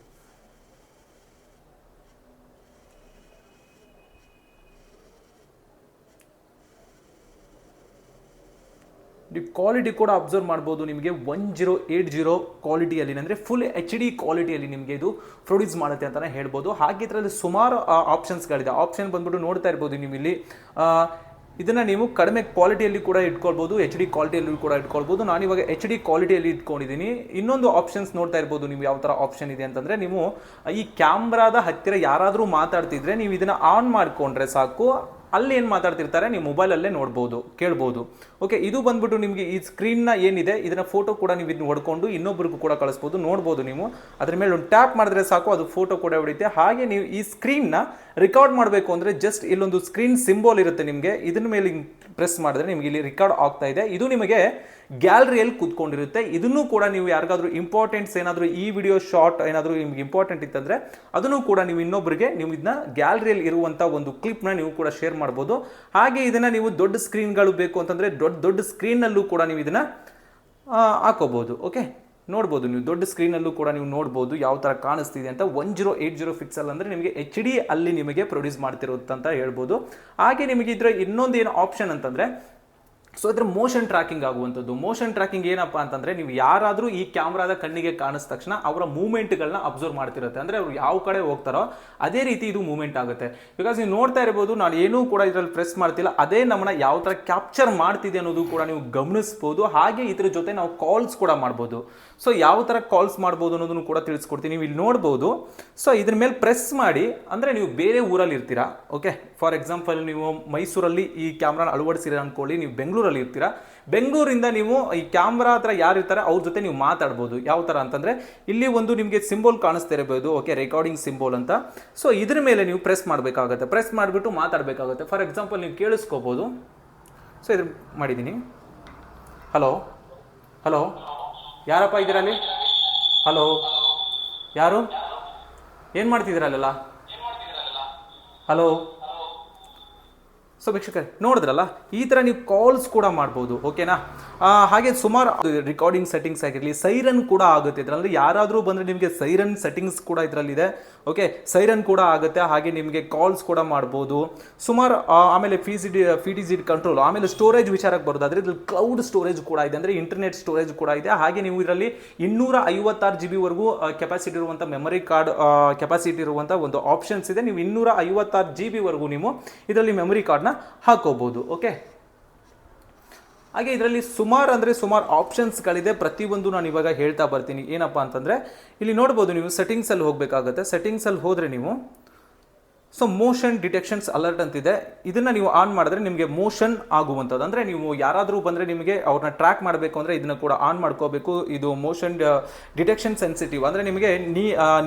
ಕ್ವಾಲಿಟಿ ಕೂಡ ಅಬ್ಸರ್ವ್ ಮಾಡ್ಬೋದು. ನಿಮಗೆ ಒನ್ ಜೀರೋ ಏಯ್ಟ್ ಜೀರೋ ಕ್ವಾಲಿಟಿಯಲ್ಲಿ ಅಂದರೆ ಫುಲ್ ಎಚ್ ಡಿ ಕ್ವಾಲಿಟಿಯಲ್ಲಿ ನಿಮಗೆ ಇದು ಪ್ರೊಡ್ಯೂಸ್ ಮಾಡುತ್ತೆ ಅಂತಲೇ ಹೇಳ್ಬೋದು. ಹಾಗೆ ಇದರಲ್ಲಿ ಸುಮಾರು ಆಪ್ಷನ್ಸ್ಗಳಿದೆ ಆಪ್ಷನ್ ಬಂದ್ಬಿಟ್ಟು ನೋಡ್ತಾ ಇರ್ಬೋದು ನೀವು ಇಲ್ಲಿ. ಇದನ್ನ ನೀವು ಕಡಿಮೆ ಕ್ವಾಲಿಟಿಯಲ್ಲಿ ಕೂಡ ಇಟ್ಕೊಳ್ಬೋದು ಎಚ್ ಡಿ ಕ್ವಾಲಿಟಿಯಲ್ಲಿ ಕೂಡ ಇಟ್ಕೊಳ್ಬೋದು. ನಾನು ಇವಾಗ ಎಚ್ ಡಿ ಕ್ವಾಲಿಟಿಯಲ್ಲಿ ಇಟ್ಕೊಂಡಿದ್ದೀನಿ. ಇನ್ನೊಂದು ಆಪ್ಷನ್ಸ್ ನೋಡ್ತಾ ಇರ್ಬೋದು ನೀವು ಯಾವ ಥರ ಆಪ್ಷನ್ ಇದೆ ಅಂತಂದರೆ, ನೀವು ಈ ಕ್ಯಾಮ್ರಾದ ಹತ್ತಿರ ಯಾರಾದರೂ ಮಾತಾಡ್ತಿದ್ರೆ ನೀವು ಇದನ್ನ ಆನ್ ಮಾಡಿಕೊಂಡ್ರೆ ಸಾಕು. ಅಲ್ಲಿ ಏನು ಮಾತಾಡ್ತಿರ್ತಾರೆ? ನೀವು ಮೊಬೈಲಲ್ಲೇ ನೋಡ್ಬೋದು, ಕೇಳ್ಬೋದು. ಓಕೆ ಇದು ಬಂದ್ಬಿಟ್ಟು ನಿಮಗೆ ಈ ಸ್ಕ್ರೀನ್ನ ಏನಿದೆ, ಇದನ್ನ ಫೋಟೋ ಕೂಡ ನೀವು ಇದನ್ನ ಹೊಡ್ಕೊಂಡು ಇನ್ನೊಬ್ಬರಿಗೂ ಕೂಡ ಕಳಿಸ್ಬೋದು, ನೋಡ್ಬೋದು ನೀವು. ಅದ್ರ ಮೇಲೆ ಒಂದು ಟ್ಯಾಪ್ ಮಾಡಿದ್ರೆ ಸಾಕು, ಅದು ಫೋಟೋ ಕೂಡ ಹೊಡಿತೆ ಹಾಗೆ ನೀವು ಈ ಸ್ಕ್ರೀನ್ನ ರೆಕಾರ್ಡ್ ಮಾಡಬೇಕು ಅಂದರೆ ಜಸ್ಟ್ ಇಲ್ಲೊಂದು ಸ್ಕ್ರೀನ್ ಸಿಂಬಲ್ ಇರುತ್ತೆ ನಿಮಗೆ. ಇದನ್ನ ಮೇಲೆ ಪ್ರೆಸ್ ಮಾಡಿದ್ರೆ ನಿಮಗೆ ಇಲ್ಲಿ ರೆಕಾರ್ಡ್ ಆಗ್ತಾ ಇದೆ. ಇದು ನಿಮಗೆ ಗ್ಯಾಲರಿಯಲ್ಲಿ ಕೂತ್ಕೊಂಡಿರುತ್ತೆ. ಇದನ್ನು ಕೂಡ ನೀವು ಯಾರಿಗಾದ್ರೂ ಇಂಪಾರ್ಟೆಂಟ್ಸ್ ಏನಾದರೂ ಈ ವಿಡಿಯೋ ಶಾರ್ಟ್ ಏನಾದರೂ ನಿಮ್ಗೆ ಇಂಪಾರ್ಟೆಂಟ್ ಇತ್ತಂದರೆ, ಅದನ್ನು ಕೂಡ ನೀವು ಇನ್ನೊಬ್ಬರಿಗೆ ನೀವು ಇದನ್ನ ಗ್ಯಾಲರಿಯಲ್ಲಿ ಇರುವಂಥ ಒಂದು ಕ್ಲಿಪ್ನ ನೀವು ಕೂಡ ಶೇರ್ ಮಾಡ್ಬೋದು. ಹಾಗೆ ಇದನ್ನ ನೀವು ದೊಡ್ಡ ಸ್ಕ್ರೀನ್ಗಳು ಬೇಕು ಅಂತಂದ್ರೆ ದೊಡ್ಡ ದೊಡ್ಡ ಸ್ಕ್ರೀನ್ನಲ್ಲೂ ಕೂಡ ನೀವು ಇದನ್ನ ಹಾಕೋಬೋದು ಓಕೆ ನೋಡ್ಬೋದು ನೀವು ದೊಡ್ಡ ಸ್ಕ್ರೀನಲ್ಲೂ ಕೂಡ ನೀವು ನೋಡ್ಬೋದು ಯಾವ ಥರ ಕಾಣಿಸ್ತಿದೆ ಅಂತ. One zero eight zero pixel ಅಂದರೆ ನಿಮಗೆ ಎಚ್ ಡಿ ಅಲ್ಲಿ ನಿಮಗೆ ಪ್ರೊಡ್ಯೂಸ್ ಮಾಡ್ತಿರುತ್ತಂತ ಹೇಳ್ಬೋದು. ಹಾಗೆ ನಿಮಗೆ ಇದರ ಇನ್ನೊಂದು ಏನು ಆಪ್ಷನ್ ಅಂತಂದರೆ ಸೊ ಇದ್ರ ಮೋಷನ್ ಟ್ರ್ಯಾಕಿಂಗ್ ಆಗುವಂಥದ್ದು. ಮೋಷನ್ ಟ್ರ್ಯಾಕಿಂಗ್ ಏನಪ್ಪ ಅಂತಂದ್ರೆ ನೀವು ಯಾರಾದರೂ ಈ ಕ್ಯಾಮ್ರಾದ ಕಣ್ಣಿಗೆ ಕಾಣಿಸಿದ ತಕ್ಷಣ ಅವರ ಮೂವ್ಮೆಂಟ್ಗಳನ್ನ ಅಬ್ಸರ್ವ್ ಮಾಡ್ತಿರುತ್ತೆ. ಅಂದ್ರೆ ಅವ್ರು ಯಾವ ಕಡೆ ಹೋಗ್ತಾರೋ ಅದೇ ರೀತಿ ಇದು ಮೂವ್ಮೆಂಟ್ ಆಗುತ್ತೆ. ಬಿಕಾಸ್ ನೀವು ನೋಡ್ತಾ ಇರ್ಬೋದು, ನಾನು ಏನೂ ಕೂಡ ಇದರಲ್ಲಿ ಪ್ರೆಸ್ ಮಾಡ್ತಿಲ್ಲ. ಅದೇ ನಮ್ಮನ್ನ ಯಾವ ಥರ ಕ್ಯಾಪ್ಚರ್ ಮಾಡ್ತಿದೆ ಅನ್ನೋದು ಕೂಡ ನೀವು ಗಮನಿಸ್ಬೋದು. ಹಾಗೆ ಇದ್ರ ಜೊತೆ ನಾವು ಕಾಲ್ಸ್ ಕೂಡ ಮಾಡ್ಬೋದು. ಸೊ ಯಾವ ಥರ ಕಾಲ್ಸ್ ಮಾಡ್ಬೋದು ಅನ್ನೋದನ್ನು ಕೂಡ ತಿಳಿಸ್ಕೊಡ್ತೀನಿ. ನೀವು ಇಲ್ಲಿ ನೋಡ್ಬೋದು. ಸೊ ಇದ್ರ ಮೇಲೆ ಪ್ರೆಸ್ ಮಾಡಿ, ಅಂದರೆ ನೀವು ಬೇರೆ ಊರಲ್ಲಿ ಇರ್ತೀರಾ? ಓಕೆ ಫಾರ್ ಎಕ್ಸಾಂಪಲ್ ನೀವು ಮೈಸೂರಲ್ಲಿ ಈ ಕ್ಯಾಮ್ರಾನ ಅಳವಡಿಸಿರ ಅಂದ್ಕೊಳ್ಳಿ ನೀವು ಬೆಂಗಳೂರಲ್ಲಿ ಇರ್ತೀರಾ? ಬೆಂಗಳೂರಿಂದ ನೀವು ಈ ಕ್ಯಾಮ್ರಾ ಹತ್ರ ಯಾರು ಇರ್ತಾರೆ, ಅವ್ರ ಜೊತೆ ನೀವು ಮಾತಾಡ್ಬೋದು. ಯಾವ ಥರ ಅಂತಂದರೆ, ಇಲ್ಲಿ ಒಂದು ನಿಮಗೆ ಸಿಂಬೋಲ್ ಕಾಣಿಸ್ತಾ ಇರಬಹುದು ಓಕೆ ರೆಕಾರ್ಡಿಂಗ್ ಸಿಂಬೋಲ್ ಅಂತ. ಸೊ ಇದ್ರ ಮೇಲೆ ನೀವು ಪ್ರೆಸ್ ಮಾಡಬೇಕಾಗುತ್ತೆ. ಪ್ರೆಸ್ ಮಾಡಿಬಿಟ್ಟು ಮಾತಾಡಬೇಕಾಗುತ್ತೆ. ಫಾರ್ ಎಕ್ಸಾಂಪಲ್ ನೀವು ಕೇಳಿಸ್ಕೋಬೋದು. ಸೊ ಇದ್ರ ಮಾಡಿದ್ದೀನಿ. ಹಲೋ ಹಲೋ ಯಾರಪ್ಪ ಇದ್ದೀರಾ ಅಲ್ಲಿ? ಹಲೋ? ಯಾರು? ಏನು ಮಾಡ್ತಿದ್ದೀರಾ ಅಲ್ಲೆಲ್ಲ ಹಲೋ? ಸೊ ವೀಕ್ಷಕರೇ, ನೋಡಿದ್ರಲ್ಲ, ಈ ಥರ ನೀವು ಕಾಲ್ಸ್ ಕೂಡ ಮಾಡ್ಬೋದು ಓಕೆನಾ ಹಾಗೆ ಸುಮಾರು ರೆಕಾರ್ಡಿಂಗ್ ಸೆಟ್ಟಿಂಗ್ಸ್ ಆಗಿರಲಿ ಸೈರನ್ ಕೂಡ ಆಗುತ್ತೆ. ಇದರಲ್ಲಿ ಯಾರಾದರೂ ಬಂದರೆ ನಿಮಗೆ ಸೈರನ್ ಸೆಟ್ಟಿಂಗ್ಸ್ ಕೂಡ ಇದರಲ್ಲಿದೆ ಓಕೆ ಸೈರನ್ ಕೂಡ ಆಗುತ್ತೆ, ಹಾಗೆ ನಿಮಗೆ ಕಾಲ್ಸ್ ಕೂಡ ಮಾಡ್ಬೋದು. ಸುಮಾರು ಆಮೇಲೆ ಫಿ ಸಿ ಡಿ ಫಿ ಟಿ ಜಿಡ್ ಕಂಟ್ರೋಲ್ ಆಮೇಲೆ ಸ್ಟೋರೇಜ್ ವಿಚಾರಕ್ಕೆ ಬರೋದಾದರೆ, ಇದ್ರಲ್ಲಿ ಕ್ಲೌಡ್ ಸ್ಟೋರೇಜ್ ಕೂಡ ಇದೆ, ಅಂದರೆ ಇಂಟರ್ನೆಟ್ ಸ್ಟೋರೇಜ್ ಕೂಡ ಇದೆ. ಹಾಗೆ ನೀವು ಇದರಲ್ಲಿ ಇನ್ನೂರ ಐವತ್ತಾರು ಜಿ ಬಿವರೆಗೂ ಕೆಪಾಸಿಟಿ ಇರುವಂಥ ಮೆಮೊರಿ ಕಾರ್ಡ್ ಕೆಪಾಸಿಟಿ ಇರುವಂಥ ಒಂದು ಆಪ್ಷನ್ಸ್ ಇದೆ. ನೀವು ಇನ್ನೂರ ಐವತ್ತಾರು ಜಿ ಬಿವರೆಗೂ ನೀವು ಇದರಲ್ಲಿ ಮೆಮರಿ ಕಾರ್ಡ್ನ ಹಾಕೋಬಹುದು ಓಕೆ ಹಾಗೆ ಇದರಲ್ಲಿ ಸುಮಾರು ಅಂದರೆ ಸುಮಾರು ಆಪ್ಷನ್ಸ್ಗಳಿದೆ ಪ್ರತಿಯೊಂದು ನಾನು ಇವಾಗ ಹೇಳ್ತಾ ಬರ್ತೀನಿ. ಏನಪ್ಪ ಅಂತಂದರೆ, ಇಲ್ಲಿ ನೋಡ್ಬೋದು ನೀವು ಸೆಟ್ಟಿಂಗ್ಸಲ್ಲಿ ಹೋಗಬೇಕಾಗುತ್ತೆ. ಸೆಟ್ಟಿಂಗ್ಸಲ್ಲಿ ಹೋದರೆ ನೀವು ಸೊ ಮೋಷನ್ ಡಿಟೆಕ್ಷನ್ಸ್ ಅಲರ್ಟ್ ಅಂತಿದೆ. ಇದನ್ನ ನೀವು ಆನ್ ಮಾಡಿದ್ರೆ ನಿಮಗೆ ಮೋಷನ್ ಆಗುವಂಥದ್ದು. ಅಂದರೆ ನೀವು ಯಾರಾದರೂ ಬಂದರೆ ನಿಮಗೆ ಅವ್ರನ್ನ ಟ್ರ್ಯಾಕ್ ಮಾಡಬೇಕು ಅಂದರೆ ಇದನ್ನ ಕೂಡ ಆನ್ ಮಾಡ್ಕೋಬೇಕು. ಇದು ಮೋಷನ್ ಡಿಟೆಕ್ಷನ್ ಸೆನ್ಸಿಟಿವ್ ಅಂದರೆ ನಿಮಗೆ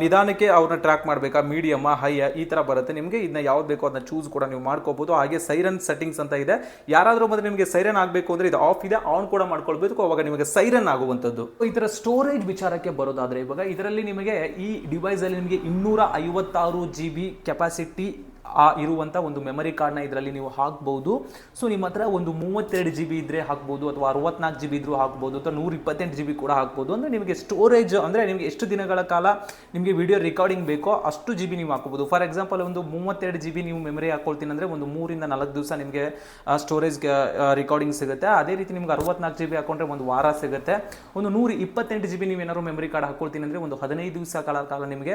ನಿಧಾನಕ್ಕೆ ಅವ್ರನ್ನ ಟ್ರ್ಯಾಕ್ ಮಾಡಬೇಕಾ? ಮೀಡಿಯಮ್ಮ ಹೈಯ ಈ ಥರ ಬರುತ್ತೆ. ನಿಮಗೆ ಇದನ್ನ ಯಾವ್ದು ಬೇಕೋ ಅದನ್ನ ಚೂಸ್ ಕೂಡ ನೀವು ಮಾಡ್ಕೋಬೋದು. ಹಾಗೆ ಸೈರನ್ ಸೆಟ್ಟಿಂಗ್ಸ್ ಅಂತ ಇದೆ. ಯಾರಾದರೂ ಬಂದರೆ ನಿಮಗೆ ಸೈರನ್ ಆಗಬೇಕು ಅಂದರೆ ಇದು ಆಫ್ ಇದೆ. ಆನ್ ಕೂಡ ಮಾಡ್ಕೊಳ್ಬೇಕು. ಅವಾಗ ನಿಮಗೆ ಸೈರನ್ ಆಗುವಂಥದ್ದು. ಇದರ ಸ್ಟೋರೇಜ್ ವಿಚಾರಕ್ಕೆ ಬರೋದಾದರೆ ಇವಾಗ ಇದರಲ್ಲಿ ನಿಮಗೆ ಈ ಡಿವೈಸ್ ಅಲ್ಲಿ ನಿಮಗೆ ಇನ್ನೂರ ಐವತ್ತಾರು ಜಿ ಬಿ ಕೆಪಾಸಿಟಿ tí ಆ ಇರುವಂಥ ಒಂದು ಮೆಮರಿ ಕಾರ್ಡ್ನ ಇದರಲ್ಲಿ ನೀವು ಹಾಕ್ಬೋದು. ಸೊ ನಿಮ್ಮ ಹತ್ರ ಒಂದು ಮೂವತ್ತೆರಡು ಜಿ ಬಿ ಇದ್ದರೆ ಹಾಕ್ಬೋದು, ಅಥವಾ ಅರವತ್ನಾಲ್ಕು ಜಿ ಬಿ ಇದ್ದರೂ ಹಾಕ್ಬೋದು, ಅಥವಾ ನೂರ ಇಪ್ಪತ್ತೆಂಟು ಜಿ ಬಿ ಕೂಡ ಹಾಕ್ಬೋದು. ಅಂದರೆ ನಿಮಗೆ ಸ್ಟೋರೇಜ್ ಅಂದರೆ ನಿಮಗೆ ಎಷ್ಟು ದಿನಗಳ ಕಾಲ ನಿಮಗೆ ವಿಡಿಯೋ ರೆಕಾರ್ಡಿಂಗ್ ಬೇಕೋ ಅಷ್ಟು ಜಿ ಬಿ ನೀವು ಹಾಕ್ಬೋದು. ಫಾರ್ ಎಕ್ಸಾಂಪಲ್ ಒಂದು ಮೂವತ್ತೆರಡು ಜಿ ಬಿ ನೀವು ಮೆಮರಿ ಹಾಕ್ಕೊಳ್ತೀನಿ ಅಂದರೆ ಒಂದು ಮೂರಿಂದ ನಾಲ್ಕು ದಿವಸ ನಿಮಗೆ ಸ್ಟೋರೇಜ್ ರೆಕಾರ್ಡಿಂಗ್ ಸಿಗುತ್ತೆ. ಅದೇ ರೀತಿ ನಿಮ್ಗೆ ಅರವತ್ನಾಲ್ಕು ಜಿ ಬಿ ಹಾಕೊಂಡ್ರೆ ಒಂದು ವಾರ ಸಿಗುತ್ತೆ. ಒಂದು ನೂರ ಇಪ್ಪತ್ತೆಂಟು ಜಿ ಬಿ ನೀವು ಏನಾದ್ರು ಮೆಮರಿ ಕಾರ್ಡ್ ಹಾಕ್ಕೊಳ್ತೀನಿ ಅಂದರೆ ಒಂದು ಹದಿನೈದು ದಿವಸ ಕಾಲ ಕಾಲ ನಿಮಗೆ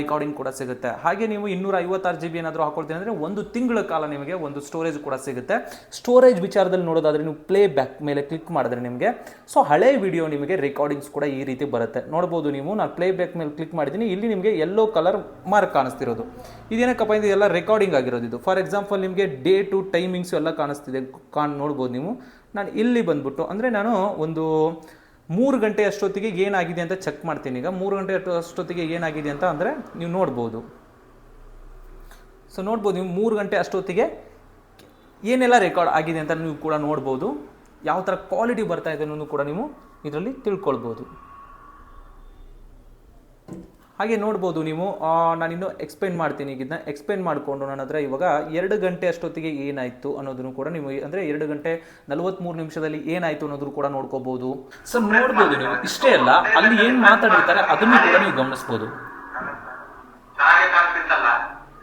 ರೆಕಾರ್ಡಿಂಗ್ ಕೂಡ ಸಿಗುತ್ತೆ. ಹಾಗೆ ನೀವು ಇನ್ನೂರ ಐವತ್ತಾರು ಜಿ ಬಿ ಏನಾದರೂ ಹಾಕೊಳ್ತೀನಿ ಅಂದರೆ ಒಂದು ತಿಂಗಳ ಕಾಲ ನಿಮಗೆ ಒಂದು ಸ್ಟೋರೇಜ್ ಕೂಡ ಸಿಗುತ್ತೆ. ಸ್ಟೋರೇಜ್ ವಿಚಾರದಲ್ಲಿ ನೋಡೋದಾದ್ರೆ ನೀವು ಪ್ಲೇ ಬ್ಯಾಕ್ ಮೇಲೆ ಕ್ಲಿಕ್ ಮಾಡಿದ್ರೆ ನಿಮಗೆ. ಸೊ ಹಳೆ ವಿಡಿಯೋ ನಿಮಗೆ ರೆಕಾರ್ಡಿಂಗ್ಸ್ ಕೂಡ ಈ ರೀತಿ ಬರುತ್ತೆ. ನೋಡ್ಬೋದು ನೀವು, ನಾನು ಪ್ಲೇ ಬ್ಯಾಕ್ ಮೇಲೆ ಕ್ಲಿಕ್ ಮಾಡಿದ್ದೀನಿ, ಇಲ್ಲಿ ನಿಮಗೆ ಎಲ್ಲೋ ಕಲರ್ ಮಾರ್ಕ್ ಕಾಣಿಸ್ತಿರೋದು. ಇದೇನಕ್ಕಪ್ಪ, ಇದು ಎಲ್ಲ ರೆಕಾರ್ಡಿಂಗ್ ಆಗಿರೋದು ಇದು. ಫಾರ್ ಎಕ್ಸಾಂಪಲ್ ನಿಮಗೆ ಡೇ ಟು ಟೈಮಿಂಗ್ಸ್ ಎಲ್ಲ ಕಾಣಿಸ್ತಿದೆ. ಕಾಣ್ ನೋಡ್ಬೋದು ನೀವು. ನಾನು ಇಲ್ಲಿ ಬಂದ್ಬಿಟ್ಟು, ಅಂದರೆ ನಾನು ಒಂದು ಮೂರು ಗಂಟೆ ಅಷ್ಟೊತ್ತಿಗೆ ಏನಾಗಿದೆ ಅಂತ ಚೆಕ್ ಮಾಡ್ತೀನಿ ಈಗ. ಮೂರು ಗಂಟೆ ಅಷ್ಟು- ಅಷ್ಟೊತ್ತಿಗೆ ಏನಾಗಿದೆ ಅಂತ ಅಂದರೆ ನೀವು ನೋಡ್ಬೋದು. ಸೊ ನೋಡ್ಬೋದು ನೀವು ಮೂರು ಗಂಟೆ ಅಷ್ಟೊತ್ತಿಗೆ ಏನೆಲ್ಲ ರೆಕಾರ್ಡ್ ಆಗಿದೆ ಅಂತ ನೀವು ಕೂಡ ನೋಡ್ಬೋದು. ಯಾವ ಥರ ಕ್ವಾಲಿಟಿ ಬರ್ತಾ ಇದೆ ಅನ್ನೋದು ಕೂಡ ನೀವು ಇದರಲ್ಲಿ ತಿಳ್ಕೊಳ್ಬೋದು. ಹಾಗೆ ನೋಡ್ಬೋದು ನೀವು ನಾನು ನಾನಿನ್ನು ಎಕ್ಸ್ಪ್ಲೇನ್ ಮಾಡ್ತೀನಿ ಈಗಿದ್ದ ಎಕ್ಸ್ಪ್ಲೇನ್ ಮಾಡಿಕೊಂಡು ನನ್ನ ಹತ್ರ ಇವಾಗ ಎರಡು ಗಂಟೆ ಅಷ್ಟೊತ್ತಿಗೆ ಏನಾಯಿತು ಅನ್ನೋದನ್ನು ಕೂಡ ನೀವು, ಅಂದರೆ ಎರಡು ಗಂಟೆ ನಲವತ್ತ್ಮೂರು ನಿಮಿಷದಲ್ಲಿ ಏನಾಯಿತು ಅನ್ನೋದನ್ನು ಕೂಡ ನೋಡ್ಕೋಬೋದು. ಸೊ ನೋಡ್ಬೋದು ನೀವು, ಇಷ್ಟೇ ಅಲ್ಲ, ಅಲ್ಲಿ ಏನು ಮಾತಾಡಿರ್ತಾರೆ ಅದನ್ನು ಕೂಡ ನೀವು ಗಮನಿಸ್ಬೋದು ಚೆನ್ನಾಗಿ ಕಾಣ್ತಿತ್ತಲ್ಲ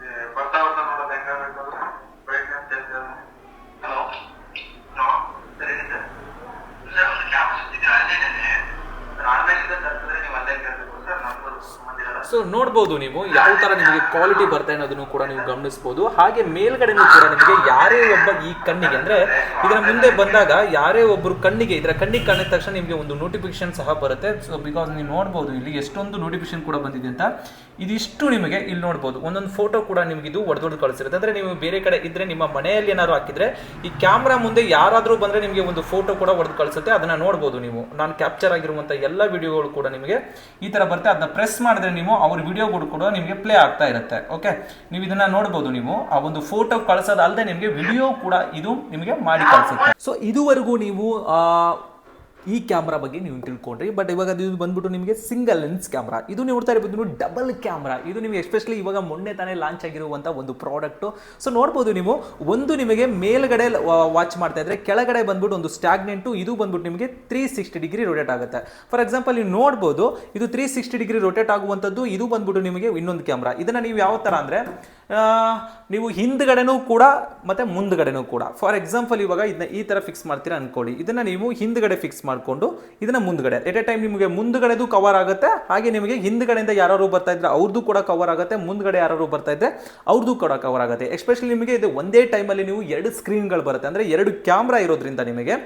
ಏ, ಬರ್ತಾ ಬರ್ತಾ ನೋಡೋದು ಹೆಂಗಾಗಬೇಕಲ್ಲ ಬೆಳಿಗ್ಗೆ ಅಂತ ಹಲೋ ಹಲೋ ಸರಿ ಸರ್ ಸೊ ನೋಡ್ಬೋದು ನೀವು ಯಾವ ತರ ನಿಮಗೆ ಕ್ವಾಲಿಟಿ ಬರ್ತಾ ಅನ್ನೋದನ್ನು ಕೂಡ ನೀವು ಗಮನಿಸಬಹುದು ಹಾಗೆ ಮೇಲ್ಗಡೆನೂ ಕೂಡ ನಿಮಗೆ ಯಾರೇ ಒಬ್ಬ ಈ ಕಣ್ಣಿಗೆ, ಅಂದ್ರೆ ಇದರ ಮುಂದೆ ಬಂದಾಗ ಯಾರೇ ಒಬ್ಬರು ಕಣ್ಣಿಗೆ, ಇದರ ಕಣ್ಣಿಗೆ ಕಾಣಿದ ತಕ್ಷಣ ನಿಮಗೆ ಒಂದು ನೋಟಿಫಿಕೇಶನ್ ಸಹ ಬರುತ್ತೆ. ಸೊ ಬಿಕಾಸ್ ನೀವು ನೋಡ್ಬೋದು ಇಲ್ಲಿ ಎಷ್ಟೊಂದು ನೋಟಿಫಿಕೇಶನ್ ಕೂಡ ಬಂದಿದೆ ಅಂತ, ಇದಿಷ್ಟು ನಿಮಗೆ ಇಲ್ಲಿ ನೋಡ್ಬೋದು. ಒಂದೊಂದು ಫೋಟೋ ಕೂಡ ನಿಮಗೆ ಇದು ಹೊಡೆದೊಡ್ದು ಕಳಿಸಿರುತ್ತೆ. ಅಂದ್ರೆ ನೀವು ಬೇರೆ ಕಡೆ ಇದ್ರೆ ನಿಮ್ಮ ಮನೆಯಲ್ಲಿ ಏನಾದ್ರು ಹಾಕಿದ್ರೆ, ಈ ಕ್ಯಾಮ್ರಾ ಮುಂದೆ ಯಾರಾದರೂ ಬಂದ್ರೆ ನಿಮಗೆ ಒಂದು ಫೋಟೋ ಕೂಡ ಒಡೆದು ಕಳಿಸುತ್ತೆ. ಅದನ್ನ ನೋಡ್ಬೋದು ನೀವು. ನಾನು ಕ್ಯಾಪ್ಚರ್ ಆಗಿರುವಂತ ಎಲ್ಲ ವಿಡಿಯೋಗಳು ಕೂಡ ನಿಮಗೆ ಈ ತರ ಬರುತ್ತೆ. ಅದನ್ನ ಪ್ರೆಸ್ ಮಾಡಿದ್ರೆ ನೀವು ಅವ್ರ ವಿಡಿಯೋಗಳು ಕೂಡ ನಿಮಗೆ ಪ್ಲೇ ಆಗ್ತಾ ಇರುತ್ತೆ ಓಕೆ ನೀವು ಇದನ್ನ ನೋಡ್ಬೋದು ನೀವು. ಆ ಒಂದು ಫೋಟೋ ಕಳಿಸೋದಲ್ಲದೆ ನಿಮಗೆ ವಿಡಿಯೋ ಕೂಡ ಇದು ನಿಮಗೆ ಮಾಡಿ ಕಳಿಸುತ್ತೆ. ಸೊ ಇದುವರೆಗೂ ನೀವು ಈ ಕ್ಯಾಮ್ರಾ ಬಗ್ಗೆ ನೀವು ತಿಳ್ಕೊಂಡ್ರಿ. ಬಟ್ ಇವಾಗ ಅದು ಬಂದ್ಬಿಟ್ಟು ನಿಮಗೆ ಸಿಂಗಲ್ ಲೆನ್ಸ್ ಕ್ಯಾಮ್ರಾ ಇದು ನೀವು ನೋಡ್ತಾ ಇರ್ಬೋದು ಡಬಲ್ ಕ್ಯಾಮ್ರಾ ಇದು ನಿಮಗೆ ಎಸ್ಪೆಷಲಿ ಇವಾಗ ಮೊನ್ನೆ ತಾನೇ ಲಾಂಚ್ ಆಗಿರುವಂಥ ಒಂದು ಪ್ರಾಡಕ್ಟು ಸೊ ನೋಡ್ಬೋದು ನೀವು, ಒಂದು ನಿಮಗೆ ಮೇಲ್ಗಡೆ ವಾಚ್ ಮಾಡ್ತಾ ಇದ್ರೆ ಕೆಳಗಡೆ ಬಂದ್ಬಿಟ್ಟು ಒಂದು ಸ್ಟಾಗ್ನೆಂಟು ಇದು ಬಂದ್ಬಿಟ್ಟು ನಿಮಗೆ ತ್ರೀ ಸಿಕ್ಸ್ಟಿ ಡಿಗ್ರಿ ರೊಟೇಟ್ ಆಗುತ್ತೆ. ಫಾರ್ ಎಕ್ಸಾಂಪಲ್ ನೀವು ನೋಡ್ಬೋದು, ಇದು ತ್ರೀ ಸಿಕ್ಸ್ಟಿ ಡಿಗ್ರಿ ರೊಟೇಟ್ ಆಗುವಂಥದ್ದು, ಇದು ಬಂದ್ಬಿಟ್ಟು ನಿಮಗೆ ಇನ್ನೊಂದು ಕ್ಯಾಮ್ರಾ ಇದನ್ನ ನೀವು ಯಾವ ಥರ ಅಂದರೆ ನೀವು ಹಿಂದ್ಗಡೆನೂ ಕೂಡ ಮತ್ತೆ ಮುಂದ್ಗಡೆನೂ ಕೂಡ. ಫಾರ್ ಎಕ್ಸಾಂಪಲ್ ಇವಾಗ ಇದನ್ನ ಈ ತರ ಫಿಕ್ಸ್ ಮಾಡ್ತೀರಾ ಅನ್ಕೊಳ್ಳಿ. ಇದನ್ನ ನೀವು ಹಿಂದ್ಗಡೆ ಫಿಕ್ಸ್ ಮಾಡಿಕೊಂಡು ಇದನ್ನ ಮುಂದ್ಗಡೆ. ಎಟ್ ಎ ಟೈಮ್ ನಿಮಗೆ ಮುಂದ್ಗಡೆದು ಕವರ್ ಆಗುತ್ತೆ, ಹಾಗೆ ನಿಮಗೆ ಹಿಂದ್ಗಡೆಯಿಂದ ಯಾರು ಬರ್ತಾ ಇದ್ರೆ ಅವ್ರದ್ದು ಕೂಡ ಕವರ್ ಆಗುತ್ತೆ, ಮುಂದ್ಗಡೆ ಯಾರು ಬರ್ತಾ ಇದ್ರೆ ಅವ್ರದ್ದು ಕೂಡ ಕವರ್ ಆಗುತ್ತೆ. ಎಸ್ಪೆಷಲಿ ನಿಮಗೆ ಇದು ಒಂದೇ ಟೈಮಲ್ಲಿ ನೀವು ಎರಡು ಸ್ಕ್ರೀನ್ಗಳು ಬರುತ್ತೆ. ಅಂದರೆ ಎರಡು ಕ್ಯಾಮ್ರಾ ಇರೋದ್ರಿಂದ ನಿಮಗೆ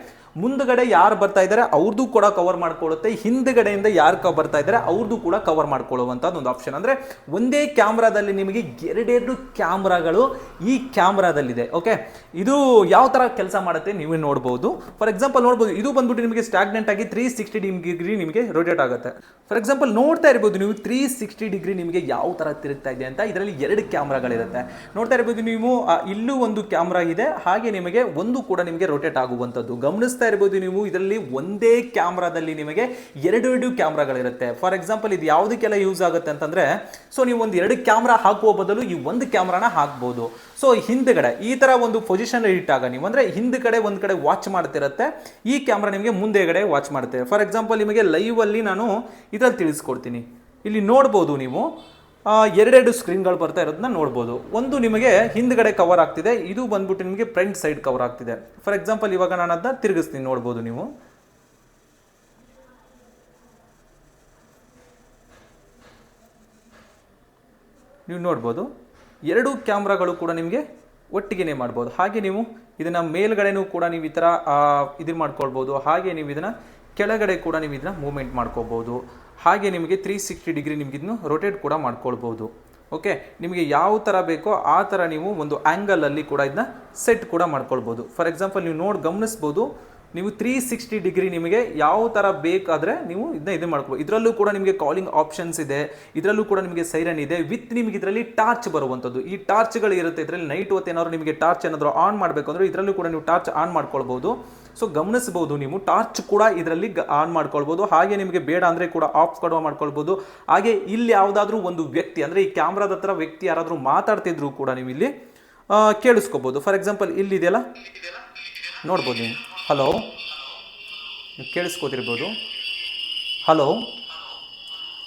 ಮುಂದ್ಗಡೆ ಯಾರು ಬರ್ತಾ ಇದ್ದಾರೆ ಅವ್ರದ್ದು ಕೂಡ ಕವರ್ ಮಾಡ್ಕೊಳ್ಳುತ್ತೆ. ಹಿಂದಗಡೆಯಿಂದ ಯಾರು ಬರ್ತಾ ಇದ್ದಾರೆ ಅವ್ರದ್ದು ಕೂಡ ಕವರ್ ಮಾಡ್ಕೊಳ್ಳುವಂಥದ್ದು ಒಂದು ಆಪ್ಷನ್ ಅಂದರೆ ಒಂದೇ ಕ್ಯಾಮ್ರಾದಲ್ಲಿ ನಿಮಗೆ ಎರಡೆರಡು ಕ್ಯಾಮ್ರಾಗಳು ಈ ಕ್ಯಾಮ್ರಾದಲ್ಲಿದೆ ಓಕೆ ಇದು ಯಾವ ಥರ ಕೆಲಸ ಮಾಡುತ್ತೆ ನೀವೇ ನೋಡ್ಬೋದು. ಫಾರ್ ಎಕ್ಸಾಂಪಲ್ ನೋಡ್ಬೋದು, ಇದು ಬಂದ್ಬಿಟ್ಟು ನಿಮಗೆ ಸ್ಟಾಗ್ನೆಂಟ್ ಆಗಿ ತ್ರೀ ಸಿಕ್ಸ್ಟಿ ಡಿಗ್ರಿ ನಿಮಗೆ ರೊಟೇಟ್ ಆಗುತ್ತೆ. ಫಾರ್ ಎಕ್ಸಾಂಪಲ್ ನೋಡ್ತಾ ಇರ್ಬೋದು ನೀವು ತ್ರೀ ಸಿಕ್ಸ್ಟಿ ಡಿಗ್ರಿ ನಿಮಗೆ ಯಾವ ಥರ ತಿರುಗ್ತಾ ಇದೆ ಅಂತ. ಇದರಲ್ಲಿ ಎರಡು ಕ್ಯಾಮ್ರಾಗಳಿರುತ್ತೆ. ನೋಡ್ತಾ ಇರ್ಬೋದು ನೀವು ಇಲ್ಲೂ ಒಂದು ಕ್ಯಾಮ್ರಾ ಇದೆ, ಹಾಗೆ ನಿಮಗೆ ಒಂದು ಕೂಡ ನಿಮಗೆ ರೊಟೇಟ್ ಆಗುವಂಥದ್ದು. ಗಮನಿಸ್ತಾ ಇರ್ಬೋದು ನೀವು. ಇದರಲ್ಲಿ ಒಂದೇ ಕ್ಯಾಮ್ರಾದಲ್ಲಿ ನಿಮಗೆ ಎರಡು ಎರಡು ಕ್ಯಾಮ್ರಾಗಳಿರುತ್ತೆ. ಫಾರ್ ಎಕ್ಸಾಂಪಲ್ ಇದು ಯಾವುದಕ್ಕೆಲ್ಲ ಯೂಸ್ ಆಗುತ್ತೆ ಅಂತಂದ್ರೆ ಸೊ ನೀವು ಒಂದು ಎರಡು ಕ್ಯಾಮ್ರಾ ಹಾಕುವ ಬದಲು ಈ ಒಂದು ಕ್ಯಾಮ್ರಾನ ಹಾಕ್ಬೋದು. ಸೊ ಹಿಂದ್ಗಡೆ, ಈ ತರ ಒಂದು ಪೊಸಿಷನ್ ಇಟ್ಟಾಗ ನೀವು, ಅಂದ್ರೆ ಹಿಂದ್ಗಡೆ ಒಂದ್ ಕಡೆ ವಾಚ್ ಮಾಡ್ತಿರುತ್ತೆ. ಈ ಕ್ಯಾಮ್ರಾ ನಿಮಗೆ ಮುಂದೆಗಡೆ ವಾಚ್ ಮಾಡುತ್ತೆ ಫಾರ್ ಎಕ್ಸಾಂಪಲ್ ನಿಮಗೆ ಲೈವ್ ಅಲ್ಲಿ ನಾನು ಇದ್ರಲ್ಲಿ ತಿಳಿಸ್ಕೊಡ್ತೀನಿ. ಇಲ್ಲಿ ನೋಡ್ಬೋದು ನೀವು. ಎರಡೆರಡು ಸ್ಕ್ರೀನ್ಗಳು ಬರ್ತಾ ಇರೋದನ್ನ ನೋಡ್ಬೋದು. ಒಂದು ನಿಮಗೆ ಹಿಂದ್ಗಡೆ ಕವರ್ ಆಗ್ತಿದೆ, ಇದು ಬಂದ್ಬಿಟ್ಟು ನಿಮಗೆ ಫ್ರಂಟ್ ಸೈಡ್ ಕವರ್ ಆಗ್ತಿದೆ. ಫಾರ್ ಎಕ್ಸಾಂಪಲ್ ಇವಾಗ ನಾನು ಅದನ್ನ ತಿರುಗಿಸ್ತೀನಿ, ನೋಡ್ಬೋದು ನೀವು. ನೀವು ನೋಡ್ಬೋದು. ಎರಡು ಕ್ಯಾಮ್ರಾಗಳು ಕೂಡ ನಿಮಗೆ ಒಟ್ಟಿಗೆನೇ ಮಾಡ್ಬೋದು. ಹಾಗೆ ನೀವು ಇದನ್ನು ಮೇಲ್ಗಡೆನೂ ಕೂಡ ನೀವು ಈ ಥರ ಇದನ್ನ ಮಾಡ್ಕೊಳ್ಬೋದು. ಹಾಗೆ ನೀವು ಇದನ್ನು ಕೆಳಗಡೆ ಕೂಡ ನೀವು ಇದನ್ನ ಮೂವ್ಮೆಂಟ್ ಮಾಡ್ಕೋಬೋದು ಹಾಗೆ ನಿಮಗೆ ತ್ರೀ ಸಿಕ್ಸ್ಟಿ ಡಿಗ್ರಿ ನಿಮ್ಗೆ ಇದನ್ನು ರೊಟೇಟ್ ಕೂಡ ಮಾಡ್ಕೊಳ್ಬೋದು. ಓಕೆ ನಿಮಗೆ ಯಾವ ಥರ ಬೇಕೋ ಆ ಥರ ನೀವು ಒಂದು ಆ್ಯಂಗಲಲ್ಲಿ ಕೂಡ ಇದನ್ನ ಸೆಟ್ ಕೂಡ ಮಾಡ್ಕೊಳ್ಬೋದು. ಫಾರ್ ಎಕ್ಸಾಂಪಲ್ ನೀವು ನೋಡಿ ಗಮನಿಸ್ಬೋದು. ನೀವು ತ್ರೀ ಸಿಕ್ಸ್ಟಿ ಡಿಗ್ರಿ ನಿಮಗೆ ಯಾವ ಥರ ಬೇಕಾದರೆ ನೀವು ಇದನ್ನ ಇದು ಮಾಡ್ಕೋಬೋದು. ಇದರಲ್ಲೂ ಕೂಡ ನಿಮಗೆ ಕಾಲಿಂಗ್ ಆಪ್ಷನ್ಸ್ ಇದೆ, ಇದರಲ್ಲೂ ಕೂಡ ನಿಮಗೆ ಸೈರನ್ ಇದೆ ವಿತ್ ನಿಮಗೆ ಇದರಲ್ಲಿ ಟಾರ್ಚ್ ಬರುವಂಥದ್ದು. ಈ ಟಾರ್ಚ್ಗಳು ಇರುತ್ತೆ, ಇದರಲ್ಲಿ ನೈಟ್ ಹೊತ್ತು ಏನಾದ್ರು ನಿಮಗೆ ಟಾರ್ಚ್ ಏನಾದರೂ ಆನ್ ಮಾಡಬೇಕು ಅಂದರೆ ಇದರಲ್ಲೂ ಕೂಡ ನೀವು ಟಾರ್ಚ್ ಆನ್ ಮಾಡ್ಕೊಳ್ಬೋದು. ಸೊ ಗಮನಿಸಬಹುದು ನೀವು ಟಾರ್ಚ್ ಕೂಡ ಇದರಲ್ಲಿ ಆನ್ ಮಾಡ್ಕೊಳ್ಬೋದು. ಹಾಗೆ ನಿಮಗೆ ಬೇಡ ಅಂದರೆ ಕೂಡ ಆಫ್ ಕೂಡ ಮಾಡ್ಕೊಳ್ಬೋದು. ಹಾಗೆ ಇಲ್ಲಿ ಯಾವುದಾದ್ರೂ ಒಂದು ವ್ಯಕ್ತಿ, ಅಂದರೆ ಈ ಕ್ಯಾಮ್ರಾದ ಹತ್ರ ವ್ಯಕ್ತಿ ಯಾರಾದರೂ ಮಾತಾಡ್ತಿದ್ರು ಕೂಡ ನೀವು ಇಲ್ಲಿ ಕೇಳಿಸ್ಕೋಬೋದು. ಫಾರ್ ಎಕ್ಸಾಂಪಲ್ ಇಲ್ಲಿದೆಯಲ್ಲ? ನೋಡ್ಬೋದು ನೀವು. ಹಲೋ? ಕೇಳಿಸ್ಕೋತಿರ್ಬೋದು. ಹಲೋ?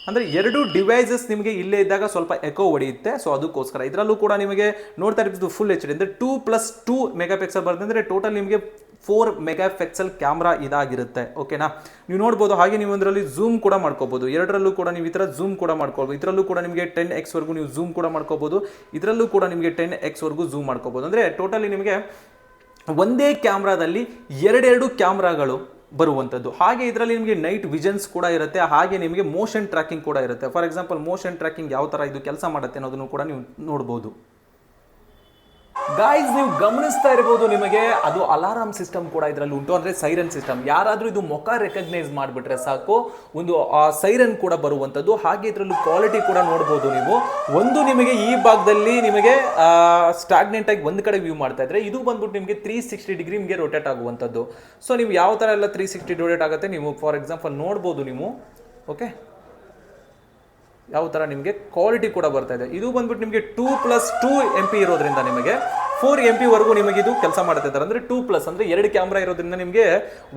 ಅಂದರೆ ಎರಡು ಡಿವೈಸಸ್ ನಿಮಗೆ ಇಲ್ಲೇ ಇದ್ದಾಗ ಸ್ವಲ್ಪ ಎಕೋ ಹೊಡೆಯುತ್ತೆ ಸೊ ಅದಕ್ಕೋಸ್ಕರ ಇದರಲ್ಲೂ ಕೂಡ ನಿಮಗೆ ನೋಡ್ತಾ ಇರ್ಬೋದು ಫುಲ್ ಎಚ್ ಡಿ ಅಂದರೆ two plus two megapixel ಬರುತ್ತೆ. ಅಂದರೆ ಟೋಟಲ್ ನಿಮಗೆ ಫೋರ್ ಮೆಗಾ ಪಿಕ್ಸೆಲ್ ಕ್ಯಾಮ್ರಾ ಇದಾಗಿರುತ್ತೆ ಓಕೆನಾ ನೀವು ನೋಡ್ಬೋದು, ಹಾಗೆ ನೀವು ಅದರಲ್ಲಿ ಝೂಮ್ ಕೂಡ ಮಾಡ್ಕೋಬೋದು. ಎರಡರಲ್ಲೂ ಕೂಡ ನೀವು ಈ ಥರ ಝೂಮ್ ಕೂಡ ಮಾಡ್ಕೊಳ್ಬೋದು ಇದರಲ್ಲೂ ಕೂಡ ನಿಮಗೆ ಟೆನ್ ಎಕ್ಸ್ವರೆಗೂ ನೀವು ಝೂಮ್ ಕೂಡ ಮಾಡ್ಕೋಬೋದು. ಇದರಲ್ಲೂ ಕೂಡ ನಿಮಗೆ ಟೆನ್ ಎಕ್ಸ್ವರೆಗೂ ಝೂಮ್ ಮಾಡ್ಕೋಬೋದು. ಅಂದರೆ ಟೋಟಲಿ ನಿಮಗೆ ಒಂದೇ ಕ್ಯಾಮ್ರಾದಲ್ಲಿ ಎರಡೆರಡು ಕ್ಯಾಮ್ರಾಗಳು ಬರುವಂಥದ್ದು. ಹಾಗೆ ಇದರಲ್ಲಿ ನಿಮಗೆ ನೈಟ್ ವಿಷನ್ಸ್ ಕೂಡ ಇರುತ್ತೆ, ಹಾಗೆ ನಿಮಗೆ ಮೋಷನ್ ಟ್ರ್ಯಾಕಿಂಗ್ ಕೂಡ ಇರುತ್ತೆ. ಫಾರ್ ಎಕ್ಸಾಂಪಲ್ ಮೋಷನ್ ಟ್ರ್ಯಾಕಿಂಗ್ ಯಾವ ಥರ ಇದು ಕೆಲಸ ಮಾಡುತ್ತೆ ಅನ್ನೋದನ್ನು ಕೂಡ ನೀವು ನೋಡ್ಬೋದು. ಗಾಯ್ಸ್ ನೀವು ಗಮನಿಸ್ತಾ ಇರ್ಬೋದು ನಿಮಗೆ, ಅದು ಅಲಾರಾಮ್ ಸಿಸ್ಟಮ್ ಕೂಡ ಇದರಲ್ಲಿ ಉಂಟು. ಅಂದರೆ ಸೈರನ್ ಸಿಸ್ಟಮ್ ಯಾರಾದರೂ ಇದು ಮುಖ ರೆಕಗ್ನೈಸ್ ಮಾಡಿಬಿಟ್ರೆ ಸಾಕು. ಒಂದು ಸೈರನ್ ಕೂಡ ಬರುವಂಥದ್ದು ಹಾಗೆ ಇದರಲ್ಲೂ ಕ್ವಾಲಿಟಿ ಕೂಡ ನೋಡ್ಬೋದು ನೀವು. ಒಂದು ನಿಮಗೆ ಈ ಭಾಗದಲ್ಲಿ ನಿಮಗೆ ಸ್ಟಾಗ್ನೆಂಟ್ ಆಗಿ ಒಂದು ಕಡೆ ವ್ಯೂ ಮಾಡ್ತಾ ಇದ್ರೆ, ಇದು ಬಂದ್ಬಿಟ್ಟು ನಿಮಗೆ ತ್ರೀ ಸಿಕ್ಸ್ಟಿ ಡಿಗ್ರಿ ನಿಮಗೆ ರೊಟೇಟ್ ಆಗುವಂಥದ್ದು ಸೊ ನೀವು ಯಾವ ಥರ ಎಲ್ಲ ತ್ರೀ ಸಿಕ್ಸ್ಟಿ ರೊಟೇಟ್ ಆಗುತ್ತೆ, ನೀವು ಫಾರ್ ಎಕ್ಸಾಂಪಲ್ ನೋಡ್ಬೋದು ನೀವು. ಓಕೆ ಯಾವ ಥರ ನಿಮಗೆ ಕ್ವಾಲಿಟಿ ಕೂಡ ಬರ್ತಾ ಇದೆ. ಇದು ಬಂದ್ಬಿಟ್ಟು ನಿಮಗೆ two plus two M P ಇರೋದ್ರಿಂದ ನಿಮಗೆ ಫೋರ್ ಎಂ ಪಿ ವರೆಗೂ ನಿಮಗೆ ಇದು ಕೆಲಸ ಮಾಡ್ತಾ ಇದ್ದಾರೆ. ಅಂದರೆ ಟೂ ಪ್ಲಸ್ ಅಂದರೆ ಎರಡು ಕ್ಯಾಮ್ರಾ ಇರೋದ್ರಿಂದ ನಿಮಗೆ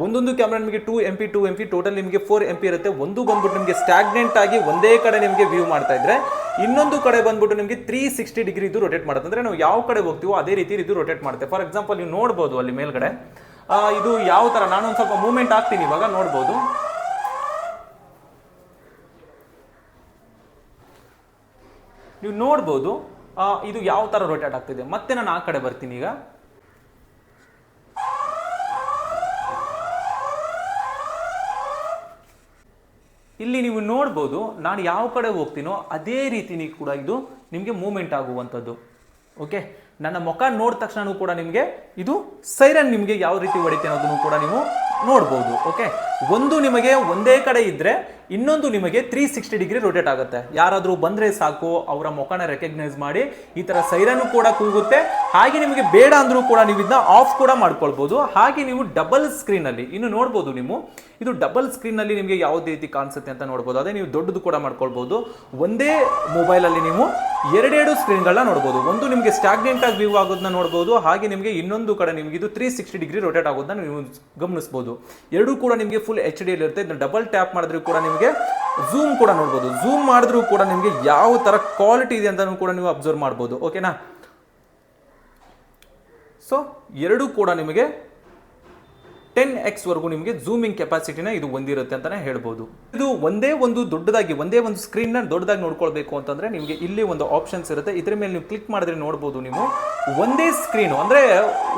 ಒಂದೊಂದು ಕ್ಯಾಮ್ರಾ ನಿಮಗೆ two M P two M P total ನಿಮಗೆ ಫೋರ್ ಎಂ ಪಿ ಇರುತ್ತೆ. ಒಂದು ಬಂದ್ಬಿಟ್ಟು ನಿಮಗೆ ಸ್ಟಾಗ್ನೆಂಟ್ ಆಗಿ ಒಂದೇ ಕಡೆ ನಿಮಗೆ ವ್ಯೂ ಮಾಡ್ತಾ ಇದ್ರೆ ಇನ್ನೊಂದು ಕಡೆ ಬಂದ್ಬಿಟ್ಟು ನಿಮಗೆ ತ್ರೀ ಸಿಕ್ಸ್ಟಿ ಡಿಗ್ರಿ ಇದು ರೊಟೇಟ್ ಮಾಡುತ್ತೆ. ಅಂದರೆ ನಾವು ಯಾವ ಕಡೆ ಹೋಗ್ತೀವೋ ಅದೇ ರೀತಿ ಇದು ರೊಟೇಟ್ ಮಾಡುತ್ತೆ. ಫಾರ್ ಎಕ್ಸಾಂಪಲ್ ನೀವು ನೋಡ್ಬೋದು ಅಲ್ಲಿ ಮೇಲ್ಗಡೆ. ಇದು ಯಾವ ಥರ ನಾನೊಂದು ಸ್ವಲ್ಪ ಮೂವ್ಮೆಂಟ್ ಆಗ್ತೀನಿ ಇವಾಗ, ನೋಡ್ಬೋದು. ನೀವು ನೋಡ್ಬೋದು ಇದು ಯಾವ ಥರ ರೊಟೇಟ್ ಆಗ್ತಿದೆ. ಮತ್ತೆ ನಾನು ಆ ಕಡೆ ಬರ್ತೀನಿ ಈಗ. ಇಲ್ಲಿ ನೀವು ನೋಡ್ಬೋದು, ನಾನು ಯಾವ ಕಡೆ ಹೋಗ್ತೀನೋ ಅದೇ ರೀತಿನಿ ಕೂಡ ಇದು ನಿಮಗೆ ಮೂಮೆಂಟ್ ಆಗುವಂಥದ್ದು. ಓಕೆ ನನ್ನ ಮುಖ ನೋಡಿದ ತಕ್ಷಣ ಕೂಡ ನಿಮಗೆ ಇದು ಸೈರನ್ ನಿಮಗೆ ಯಾವ ರೀತಿ ಹೊಡಿತೆ ಅನ್ನೋದನ್ನು ಕೂಡ ನೀವು ನೋಡ್ಬೋದು. ಓಕೆ ಒಂದು ನಿಮಗೆ ಒಂದೇ ಕಡೆ ಇದ್ದರೆ ಇನ್ನೊಂದು ನಿಮಗೆ ತ್ರೀ ಸಿಕ್ಸ್ಟಿ ಡಿಗ್ರಿ ರೊಟೇಟ್ ಆಗುತ್ತೆ. ಯಾರಾದರೂ ಬಂದರೆ ಸಾಕು, ಅವರ ಮುಖನ ರೆಕಗ್ನೈಸ್ ಮಾಡಿ, ಈ ಥರ ಸೈರನ್ನು ಕೂಡ ಕೂಗುತ್ತೆ. ಹಾಗೆ ನಿಮಗೆ ಬೇಡ ಅಂದರೂ ಕೂಡ ನೀವು ಇದನ್ನ ಆಫ್ ಕೂಡ ಮಾಡ್ಕೊಳ್ಬೋದು. ಹಾಗೆ ನೀವು ಡಬಲ್ ಸ್ಕ್ರೀನಲ್ಲಿ ಇನ್ನು ನೋಡ್ಬೋದು ನೀವು, ಇದು ಡಬಲ್ ಸ್ಕ್ರೀನಲ್ಲಿ ನಿಮಗೆ ಯಾವುದೇ ರೀತಿ ಕಾಣಿಸುತ್ತೆ ಅಂತ ನೋಡ್ಬೋದು. ಅದೇ ನೀವು ದೊಡ್ಡದು ಕೂಡ ಮಾಡ್ಕೊಳ್ಬೋದು. ಒಂದೇ ಮೊಬೈಲಲ್ಲಿ ನೀವು ಎರಡೆರಡು ಸ್ಕ್ರೀನ್ಗಳನ್ನ ನೋಡ್ಬೋದು. ಒಂದು ನಿಮಗೆ ಸ್ಟಾಗ್ನೆಂಟ್ ಆಗಿ ವ್ಯೂ ಆಗೋದನ್ನ ನೋಡ್ಬೋದು. ಹಾಗೆ ನಿಮಗೆ ಇನ್ನೊಂದು ಕಡೆ ನಿಮಗೆ ಇದು ತ್ರೀ ಸಿಕ್ಸ್ಟಿ ಡಿಗ್ರಿ ರೊಟೇಟ್ ಆಗೋದನ್ನ ನೀವು ಗಮನಿಸ್ಬೋದು. ಎರಡೂ ಕೂಡ ನಿಮಗೆ ಫುಲ್ ಎಚ್ ಡಿ ಇರುತ್ತೆ. ಇದನ್ನ ಡಬಲ್ ಟ್ಯಾಪ್ ಮಾಡಿದ್ರು ಕೂಡ ನಿಮಗೆ ಝೂಮ್ ಕೂಡ ನೋಡ್ಬೋದು. ಝೂಮ್ ಮಾಡಿದ್ರು ಕೂಡ ನಿಮಗೆ ಯಾವ ತರ ಕ್ವಾಲಿಟಿ ಇದೆ ಅಂತ ಕೂಡ ನೀವು ಅಬ್ಸರ್ವ್ ಮಾಡ್ಬೋದು. ಓಕೆನಾ ಸೊ ಎರಡು ಕೂಡ ನಿಮಗೆ ಟೆನ್ ಎಕ್ಸ್ ವರೆಗೂ ನಿಮಗೆ ಝೂಮಿಂಗ್ ಕೆಪಾಸಿಟಿನ ಇದು ಹೊಂದಿರುತ್ತೆ ಅಂತಾನೆ ಹೇಳ್ಬೋದು. ಇದು ಒಂದೇ ಒಂದು ದೊಡ್ಡದಾಗಿ, ಒಂದೇ ಒಂದು ಸ್ಕ್ರೀನ್ನ ದೊಡ್ಡದಾಗಿ ನೋಡ್ಕೊಳ್ಬೇಕು ಅಂತಂದ್ರೆ ನಿಮಗೆ ಇಲ್ಲಿ ಒಂದು ಆಪ್ಷನ್ಸ್ ಇರುತ್ತೆ. ಇದ್ರ ಮೇಲೆ ನೀವು ಕ್ಲಿಕ್ ಮಾಡಿದ್ರೆ ನೋಡ್ಬೋದು ನೀವು. ಒಂದೇ ಸ್ಕ್ರೀನು ಅಂದ್ರೆ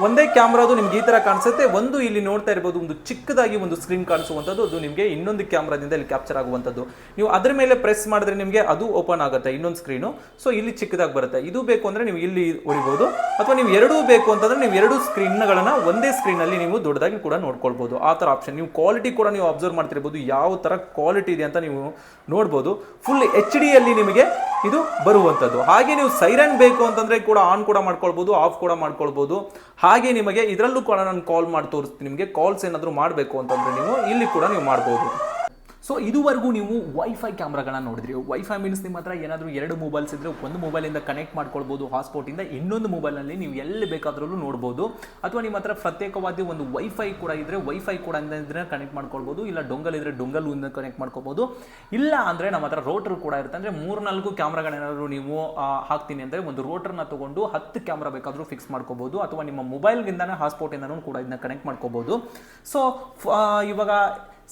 ಒಂದೇ ಕ್ಯಾಮ್ರಾದು ನಿಮ್ಗೆ ಈ ತರ ಕಾಣಿಸುತ್ತೆ. ಒಂದು ಇಲ್ಲಿ ನೋಡ್ತಾ ಇರ್ಬೋದು, ಒಂದು ಚಿಕ್ಕದಾಗಿ ಒಂದು ಸ್ಕ್ರೀನ್ ಕಾಣಿಸುವಂಥದ್ದು, ಅದು ನಿಮಗೆ ಇನ್ನೊಂದು ಕ್ಯಾಮ್ರಾದಿಂದ ಇಲ್ಲಿ ಕ್ಯಾಪ್ಚರ್ ಆಗುವಂಥದ್ದು. ನೀವು ಅದ್ರ ಮೇಲೆ ಪ್ರೆಸ್ ಮಾಡಿದ್ರೆ ನಿಮಗೆ ಅದು ಓಪನ್ ಆಗುತ್ತೆ, ಇನ್ನೊಂದು ಸ್ಕ್ರೀನು ಸೊ ಇಲ್ಲಿ ಚಿಕ್ಕದಾಗಿ ಬರುತ್ತೆ. ಇದು ಬೇಕು ಅಂದ್ರೆ ನೀವು ಇಲ್ಲಿ ಹೊಡಿಬೋದು. ಅಥವಾ ನೀವು ಎರಡೂ ಬೇಕು ಅಂತಂದ್ರೆ ನೀವು ಎರಡು ಸ್ಕ್ರೀನ್ಗಳನ್ನ ಒಂದೇ ಸ್ಕ್ರೀನ್ ಅಲ್ಲಿ ನೀವು ದೊಡ್ಡದಾಗಿ ಕೂಡ ನೋಡ್ಕೊಳ್ಬೋದು. ಆ ಥರ ಆಪ್ಷನ್ ನೀವು ಕ್ವಾಲಿಟಿ ಕೂಡ ನೀವು ಅಬ್ಸರ್ವ್ ಮಾಡ್ತಿರ್ಬೋದು. ಯಾವ ಥರ ಕ್ವಾಲಿಟಿ ಇದೆ ಅಂತ ನೀವು ನೋಡ್ಬೋದು. ಫುಲ್ ಎಚ್ ಡಿಯಲ್ಲಿ ನಿಮಗೆ ಇದು ಬರುವಂಥದ್ದು. ಹಾಗೆ ನೀವು ಸೈರನ್ ಬೇಕು ಅಂತಂದರೆ ಕೂಡ ಆನ್ ಕೂಡ ಮಾಡ್ಕೊಳ್ಬೋದು ಆಫ್ ಕೂಡ ಮಾಡ್ಕೊಳ್ಬೋದು. ಹಾಗೆ ನಿಮಗೆ ಇದರಲ್ಲೂ ಕೂಡ ನಾನು ಕಾಲ್ ಮಾಡಿ ತೋರಿಸ್ತೀನಿ. ನಿಮಗೆ ಕಾಲ್ಸ್ ಏನಾದರೂ ಮಾಡಬೇಕು ಅಂತಂದರೆ ನೀವು ಇಲ್ಲಿ ಕೂಡ ನೀವು ಮಾಡ್ಬೋದು. ಸೊ ಇದುವರೆಗೂ ನೀವು ವೈಫೈ ಕ್ಯಾಮ್ರಾಗಳನ್ನ ನೋಡಿದ್ರಿ. ವೈಫೈ ಮೀನ್ಸ್ ನಿಮ್ಮ ಹತ್ರ ಏನಾದರೂ ಎರಡು ಮೊಬೈಲ್ಸ್ ಇದ್ದರೆ ಒಂದು ಮೊಬೈಲಿಂದ ಕನೆಕ್ಟ್ ಮಾಡ್ಕೊಳ್ಬೋದು ಹಾಟ್ಸ್ಪಾಟಿಂದ ಇನ್ನೊಂದು ಮೊಬೈಲ್ನಲ್ಲಿ ನೀವು ಎಲ್ಲಿ ಬೇಕಾದ್ರೂ ನೋಡ್ಬೋದು. ಅಥವಾ ನಿಮ್ಮ ಹತ್ರ ಪ್ರತ್ಯೇಕವಾದ ಒಂದು ವೈಫೈ ಕೂಡ ಇದ್ದರೆ ವೈಫೈ ಕೂಡ ಇದ್ರೆ ಕನೆಕ್ಟ್ ಮಾಡ್ಕೊಳ್ಬೋದು, ಇಲ್ಲ ಡೊಂಗಲ್ ಇದ್ದರೆ ಡೊಂಗಲ್ ಒಂದು ಕನೆಕ್ಟ್ ಮಾಡ್ಕೋಬೋದು ಇಲ್ಲ ಅಂದರೆ ನಮ್ಮ ಹತ್ರ ರೋಟರ್ ಕೂಡ ಇರುತ್ತೆ. ಅಂದರೆ ಮೂರ್ನಾಲ್ಕು ಕ್ಯಾಮ್ರಾಗಳೇನಾದರೂ ನೀವು ಹಾಕ್ತೀನಿ ಅಂದರೆ ಒಂದು ರೋಟರ್ನ ತಗೊಂಡು ಹತ್ತು ಕ್ಯಾಮ್ರಾ ಬೇಕಾದರೂ ಫಿಕ್ಸ್ ಮಾಡ್ಕೋಬೋದು ಅಥವಾ ನಿಮ್ಮ ಮೊಬೈಲ್ಗಿಂದನೇ ಹಾಟ್ಸ್ಪಾಟಿಂದನೂ ಕೂಡ ಇದನ್ನ ಕನೆಕ್ಟ್ ಮಾಡ್ಕೋಬೋದು ಸೊ ಇವಾಗ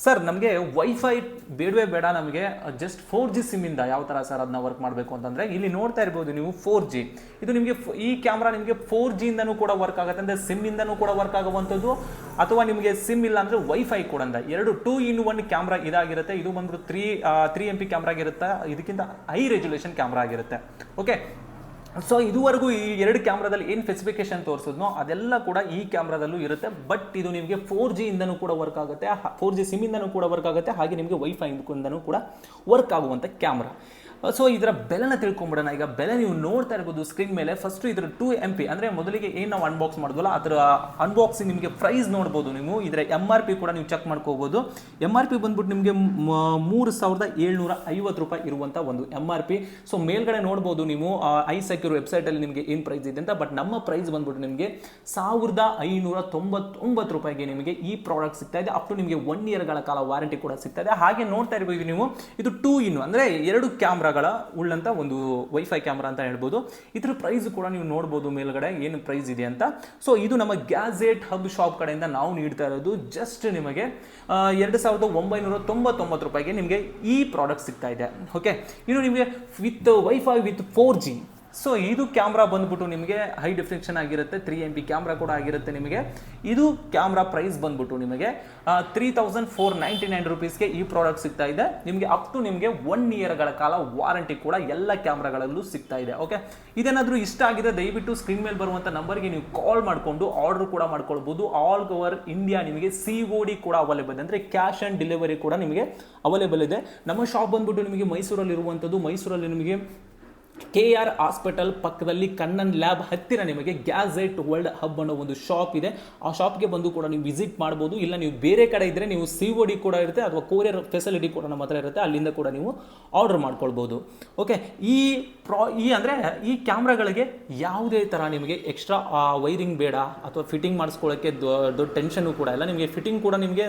ಸರ್, ನಮಗೆ ವೈಫೈ ಬೇಡವೇ ಬೇಡ ನಮಗೆ. ಜಸ್ಟ್ ಫೋರ್ ಜಿ ಸಿಮ್ಮಿಂದ ಯಾವ ಥರ ಸರ್ ಅದನ್ನ ವರ್ಕ್ ಮಾಡಬೇಕು ಅಂತಂದರೆ, ಇಲ್ಲಿ ನೋಡ್ತಾ ಇರ್ಬೋದು ನೀವು ಫೋರ್ ಜಿ ಇದು ನಿಮಗೆ ಈ ಕ್ಯಾಮ್ರಾ ನಿಮಗೆ ಫೋರ್ ಜಿಯಿಂದನೂ ಕೂಡ ವರ್ಕ್ ಆಗುತ್ತೆ. ಅಂದರೆ ಸಿಮ್ಮಿಂದನೂ ಕೂಡ ವರ್ಕ್ ಆಗುವಂಥದ್ದು. ಅಥವಾ ನಿಮಗೆ ಸಿಮ್ ಇಲ್ಲ ಅಂದರೆ ವೈಫೈ ಕೂಡ ಎರಡು ಟೂ ಇನ್ ಒನ್ ಕ್ಯಾಮ್ರಾ ಇದಾಗಿರುತ್ತೆ. ಇದು ಬಂದ್ಬಿಟ್ಟು three three M P camera ಆಗಿರುತ್ತೆ. ಇದಕ್ಕಿಂತ ಹೈ ರೆಜುಲೇಷನ್ ಕ್ಯಾಮ್ರಾ ಆಗಿರುತ್ತೆ. ಓಕೆ ಸೊ ಇದುವರೆಗೂ ಈ ಎರಡು ಕ್ಯಾಮ್ರಾದಲ್ಲಿ ಏನು ಸ್ಪೆಸಿಫಿಕೇಶನ್ ತೋರಿಸಿದ್ನೋ ಅದೆಲ್ಲ ಕೂಡ ಈ ಕ್ಯಾಮ್ರಾದಲ್ಲೂ ಇರುತ್ತೆ. ಬಟ್ ಇದು ನಿಮಗೆ ಫೋರ್ ಜಿ ಇಂದನೂ ಕೂಡ ವರ್ಕ್ ಆಗುತ್ತೆ. ಫೋರ್ ಜಿ ಸಿಮ್ಮಿಂದನೂ ಕೂಡ ವರ್ಕ್ ಆಗುತ್ತೆ. ಹಾಗೆ ನಿಮಗೆ ವೈಫೈ ಇಂದನೂ ಕೂಡ ವರ್ಕ್ ಆಗುವಂಥ ಕ್ಯಾಮ್ರಾ. ಸೊ ಇದರ ಬೆಲೆನ ತಿಳ್ಕೊಂಬಿಡೋಣ. ಈಗ ಬೆಲೆ ನೀವು ನೋಡ್ತಾ ಇರ್ಬೋದು ಸ್ಕ್ರೀನ್ ಮೇಲೆ. ಫಸ್ಟ್ ಇದರ ಟೂ ಎಂ ಪಿ ಅಂದರೆ ಮೊದಲಿಗೆ ಏನು ನಾವು ಅನ್ಬಾಕ್ಸ್ ಮಾಡೋದಲ್ಲ ಅದರ ಅನ್ಬಾಕ್ಸಿಂಗ್ ನಿಮಗೆ ಪ್ರೈಸ್ ನೋಡ್ಬೋದು ನೀವು. ಇದರ ಎಂ ಆರ್ ಪಿ ಕೂಡ ನೀವು ಚೆಕ್ ಮಾಡ್ಕೋಬೋದು. ಎಂ ಆರ್ ಪಿ ಬಂದ್ಬಿಟ್ಟು ನಿಮಗೆ ಮೂರು ಸಾವಿರದ ಏಳ್ನೂರ ಐವತ್ತು ರೂಪಾಯಿ ಇರುವಂಥ ಒಂದು ಎಂ ಆರ್ ಪಿ ಸೊ ಮೇಲ್ಗಡೆ ನೋಡ್ಬೋದು ನೀವು ಐ ಸೆಕ್ಯೂರ್ ವೆಬ್ಸೈಟಲ್ಲಿ ನಿಮಗೆ ಏನು ಪ್ರೈಸ್ ಇದೆ ಅಂತ. ಬಟ್ ನಮ್ಮ ಪ್ರೈಸ್ ಬಂದ್ಬಿಟ್ಟು ನಿಮಗೆ ಸಾವಿರದ ಐನೂರ ತೊಂಬತ್ತೊಂಬತ್ತು ರೂಪಾಯಿಗೆ ನಿಮಗೆ ಈ ಪ್ರಾಡಕ್ಟ್ ಸಿಗ್ತಾ ಇದೆ. ಅಪ್ ಟು ನಿಮಗೆ ಒನ್ ಇಯರ್ಗಳ ಕಾಲ ವಾರಂಟಿ ಕೂಡ ಸಿಗ್ತಾ ಇದೆ. ಹಾಗೆ ನೋಡ್ತಾ ಇರ್ಬೋದು ನೀವು, ಇದು ಟೂ ಇನ್ ಅಂದರೆ ಎರಡು ಕ್ಯಾಮ್ರಾಗಳ ಉಳ್ಳಂತ ಒಂದು ವೈಫೈ ಕ್ಯಾಮ್ರಾ ಅಂತ ಹೇಳ್ಬೋದು. ಇದ್ರ ಪ್ರೈಸ್ ಕೂಡ ನೀವು ನೋಡ್ಬೋದು ಮೇಲ್ಗಡೆ ಏನು ಪ್ರೈಸ್ ಇದೆ ಅಂತ. ಸೊ ಇದು ನಮ್ಮ ಗ್ಯಾಜೆಟ್ ಹಬ್ ಶಾಪ್ ಕಡೆಯಿಂದ ನಾವು ನೀಡ್ತಾ ಇರೋದು. ಜಸ್ಟ್ ನಿಮಗೆ ಎರಡು ಸಾವಿರದ ಒಂಬೈನೂರ ತೊಂಬತ್ತೊಂಬತ್ತು ರೂಪಾಯಿಗೆ ನಿಮಗೆ ಈ ಪ್ರಾಡಕ್ಟ್ ಸಿಗ್ತಾ ಇದೆ. ಓಕೆ ಇನ್ನು ನಿಮಗೆ with wifi with four G so ಇದು ಕ್ಯಾಮ್ರಾ ಬಂದ್ಬಿಟ್ಟು ನಿಮಗೆ ಹೈ ಡಿಫ್ರೆಕ್ಷನ್ ಆಗಿರುತ್ತೆ ತ್ರೀ ಎಂ ಪಿ ಕ್ಯಾಮ್ರಾ ಕೂಡ ಆಗಿರುತ್ತೆ ನಿಮಗೆ. ಇದು ಕ್ಯಾಮ್ರಾ ಪ್ರೈಸ್ ಬಂದ್ಬಿಟ್ಟು ನಿಮಗೆ three thousand four ninety nine ರುಪೀಸ್ಗೆ ಈ ಪ್ರಾಡಕ್ಟ್ ಸಿಗ್ತಾ ಇದೆ. ನಿಮಗೆ ಅಪ್ ಟು ನಿಮಗೆ ಒನ್ ಇಯರ್ಗಳ ಕಾಲ ವಾರಂಟಿ ಕೂಡ ಎಲ್ಲ ಕ್ಯಾಮ್ರಾಗಳಲ್ಲೂ ಸಿಗ್ತಾ ಇದೆ ಓಕೆ ಇದೇನಾದರೂ ಇಷ್ಟ ಆಗಿದೆ ದಯವಿಟ್ಟು ಸ್ಕ್ರೀನ್ ಮೇಲೆ ಬರುವಂಥ ನಂಬರ್ಗೆ ನೀವು ಕಾಲ್ ಮಾಡಿಕೊಂಡು ಆರ್ಡರ್ ಕೂಡ ಮಾಡ್ಕೊಳ್ಬೋದು. ಆಲ್ ಓವರ್ ಇಂಡಿಯಾ ನಿಮಗೆ ಸಿ ಒ ಡಿ ಕೂಡ ಅವೈಲೇಬಲ್ ಅಂದರೆ ಕ್ಯಾಶ್ ಆನ್ ಡೆಲಿವರಿ ಕೂಡ ನಿಮಗೆ ಅವೈಲೇಬಲ್ ಇದೆ. ನಮ್ಮ ಶಾಪ್ ಬಂದ್ಬಿಟ್ಟು ನಿಮಗೆ ಮೈಸೂರಲ್ಲಿ ಇರುವಂಥದ್ದು ಮೈಸೂರಲ್ಲಿ ನಿಮಗೆ ಕೆ ಆರ್ ಹಾಸ್ಪಿಟಲ್ ಪಕ್ಕದಲ್ಲಿ ಕಣ್ಣನ್ ಲ್ಯಾಬ್ ಹತ್ತಿರ ನಿಮಗೆ ಗ್ಯಾಜೆಟ್ ವರ್ಲ್ಡ್ ಹಬ್ ಅನ್ನೋ ಒಂದು ಶಾಪ್ ಇದೆ. ಆ ಶಾಪ್ಗೆ ಬಂದು ಕೂಡ ನೀವು ವಿಸಿಟ್ ಮಾಡ್ಬೋದು. ಇಲ್ಲ ನೀವು ಬೇರೆ ಕಡೆ ಇದ್ದರೆ ನೀವು ಸಿ ಒ ಡಿ ಕೂಡ ಇರುತ್ತೆ ಅಥವಾ ಕೋರಿಯರ್ ಫೆಸಿಲಿಟಿ ಕೂಡ ನಮ್ಮ ಹತ್ರ ಇರುತ್ತೆ. ಅಲ್ಲಿಂದ ಕೂಡ ನೀವು ಆರ್ಡರ್ ಮಾಡ್ಕೊಳ್ಬೋದು. ಓಕೆ, ಈ ಪ್ರಾ, ಈ ಅಂದರೆ ಈ ಕ್ಯಾಮ್ರಾಗಳಿಗೆ ಯಾವುದೇ ಥರ ನಿಮಗೆ ಎಕ್ಸ್ಟ್ರಾ ವೈರಿಂಗ್ ಬೇಡ ಅಥವಾ ಫಿಟ್ಟಿಂಗ್ ಮಾಡಿಸ್ಕೊಳ್ಳೋಕ್ಕೆ ದೊಡ್ಡ ಟೆನ್ಷನ್ನು ಕೂಡ ಇಲ್ಲ. ನಿಮಗೆ ಫಿಟ್ಟಿಂಗ್ ಕೂಡ ನಿಮಗೆ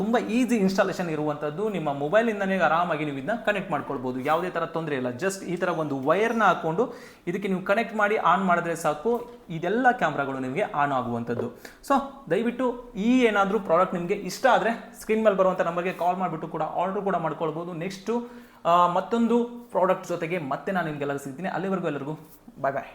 ತುಂಬ ಈಸಿ ಇನ್ಸ್ಟಾಲೇಷನ್ ಇರುವಂಥದ್ದು. ನಿಮ್ಮ ಮೊಬೈಲಿಂದನೇ ಆರಾಮಾಗಿ ನೀವು ಇದನ್ನ ಕನೆಕ್ಟ್ ಮಾಡ್ಕೊಳ್ಬೋದು. ಯಾವುದೇ ಥರ ತೊಂದರೆ ಇಲ್ಲ. ಜಸ್ಟ್ ಈ ಥರ ಒಂದು ವೈರ್ನ ಹಾಕೊಂಡು ಇದಕ್ಕೆ ನೀವು ಕನೆಕ್ಟ್ ಮಾಡಿ ಆನ್ ಮಾಡಿದ್ರೆ ಸಾಕು. ಇದೆಲ್ಲ ಕ್ಯಾಮ್ರಾಗಳು ನಿಮಗೆ ಆನ್ ಆಗುವಂಥದ್ದು. ಸೊ ದಯವಿಟ್ಟು ಈ ಏನಾದರೂ ಪ್ರಾಡಕ್ಟ್ ನಿಮಗೆ ಇಷ್ಟ ಆದರೆ ಸ್ಕ್ರೀನ್ ಮೇಲೆ ಬರುವಂಥ ನಂಬರ್ಗೆ ಕಾಲ್ ಮಾಡಿಬಿಟ್ಟು ಕೂಡ ಆರ್ಡರ್ ಕೂಡ ಮಾಡ್ಕೊಳ್ಬೋದು. ನೆಕ್ಸ್ಟು ಮತ್ತೊಂದು ಪ್ರಾಡಕ್ಟ್ ಜೊತೆಗೆ ಮತ್ತೆ ನಾನು ನಿಮಗೆಲ್ಲ ಸಿಗ್ತೀನಿ. ಅಲ್ಲಿವರೆಗೂ ಎಲ್ಲರಿಗೂ ಬಾಯ್ ಬಾಯ್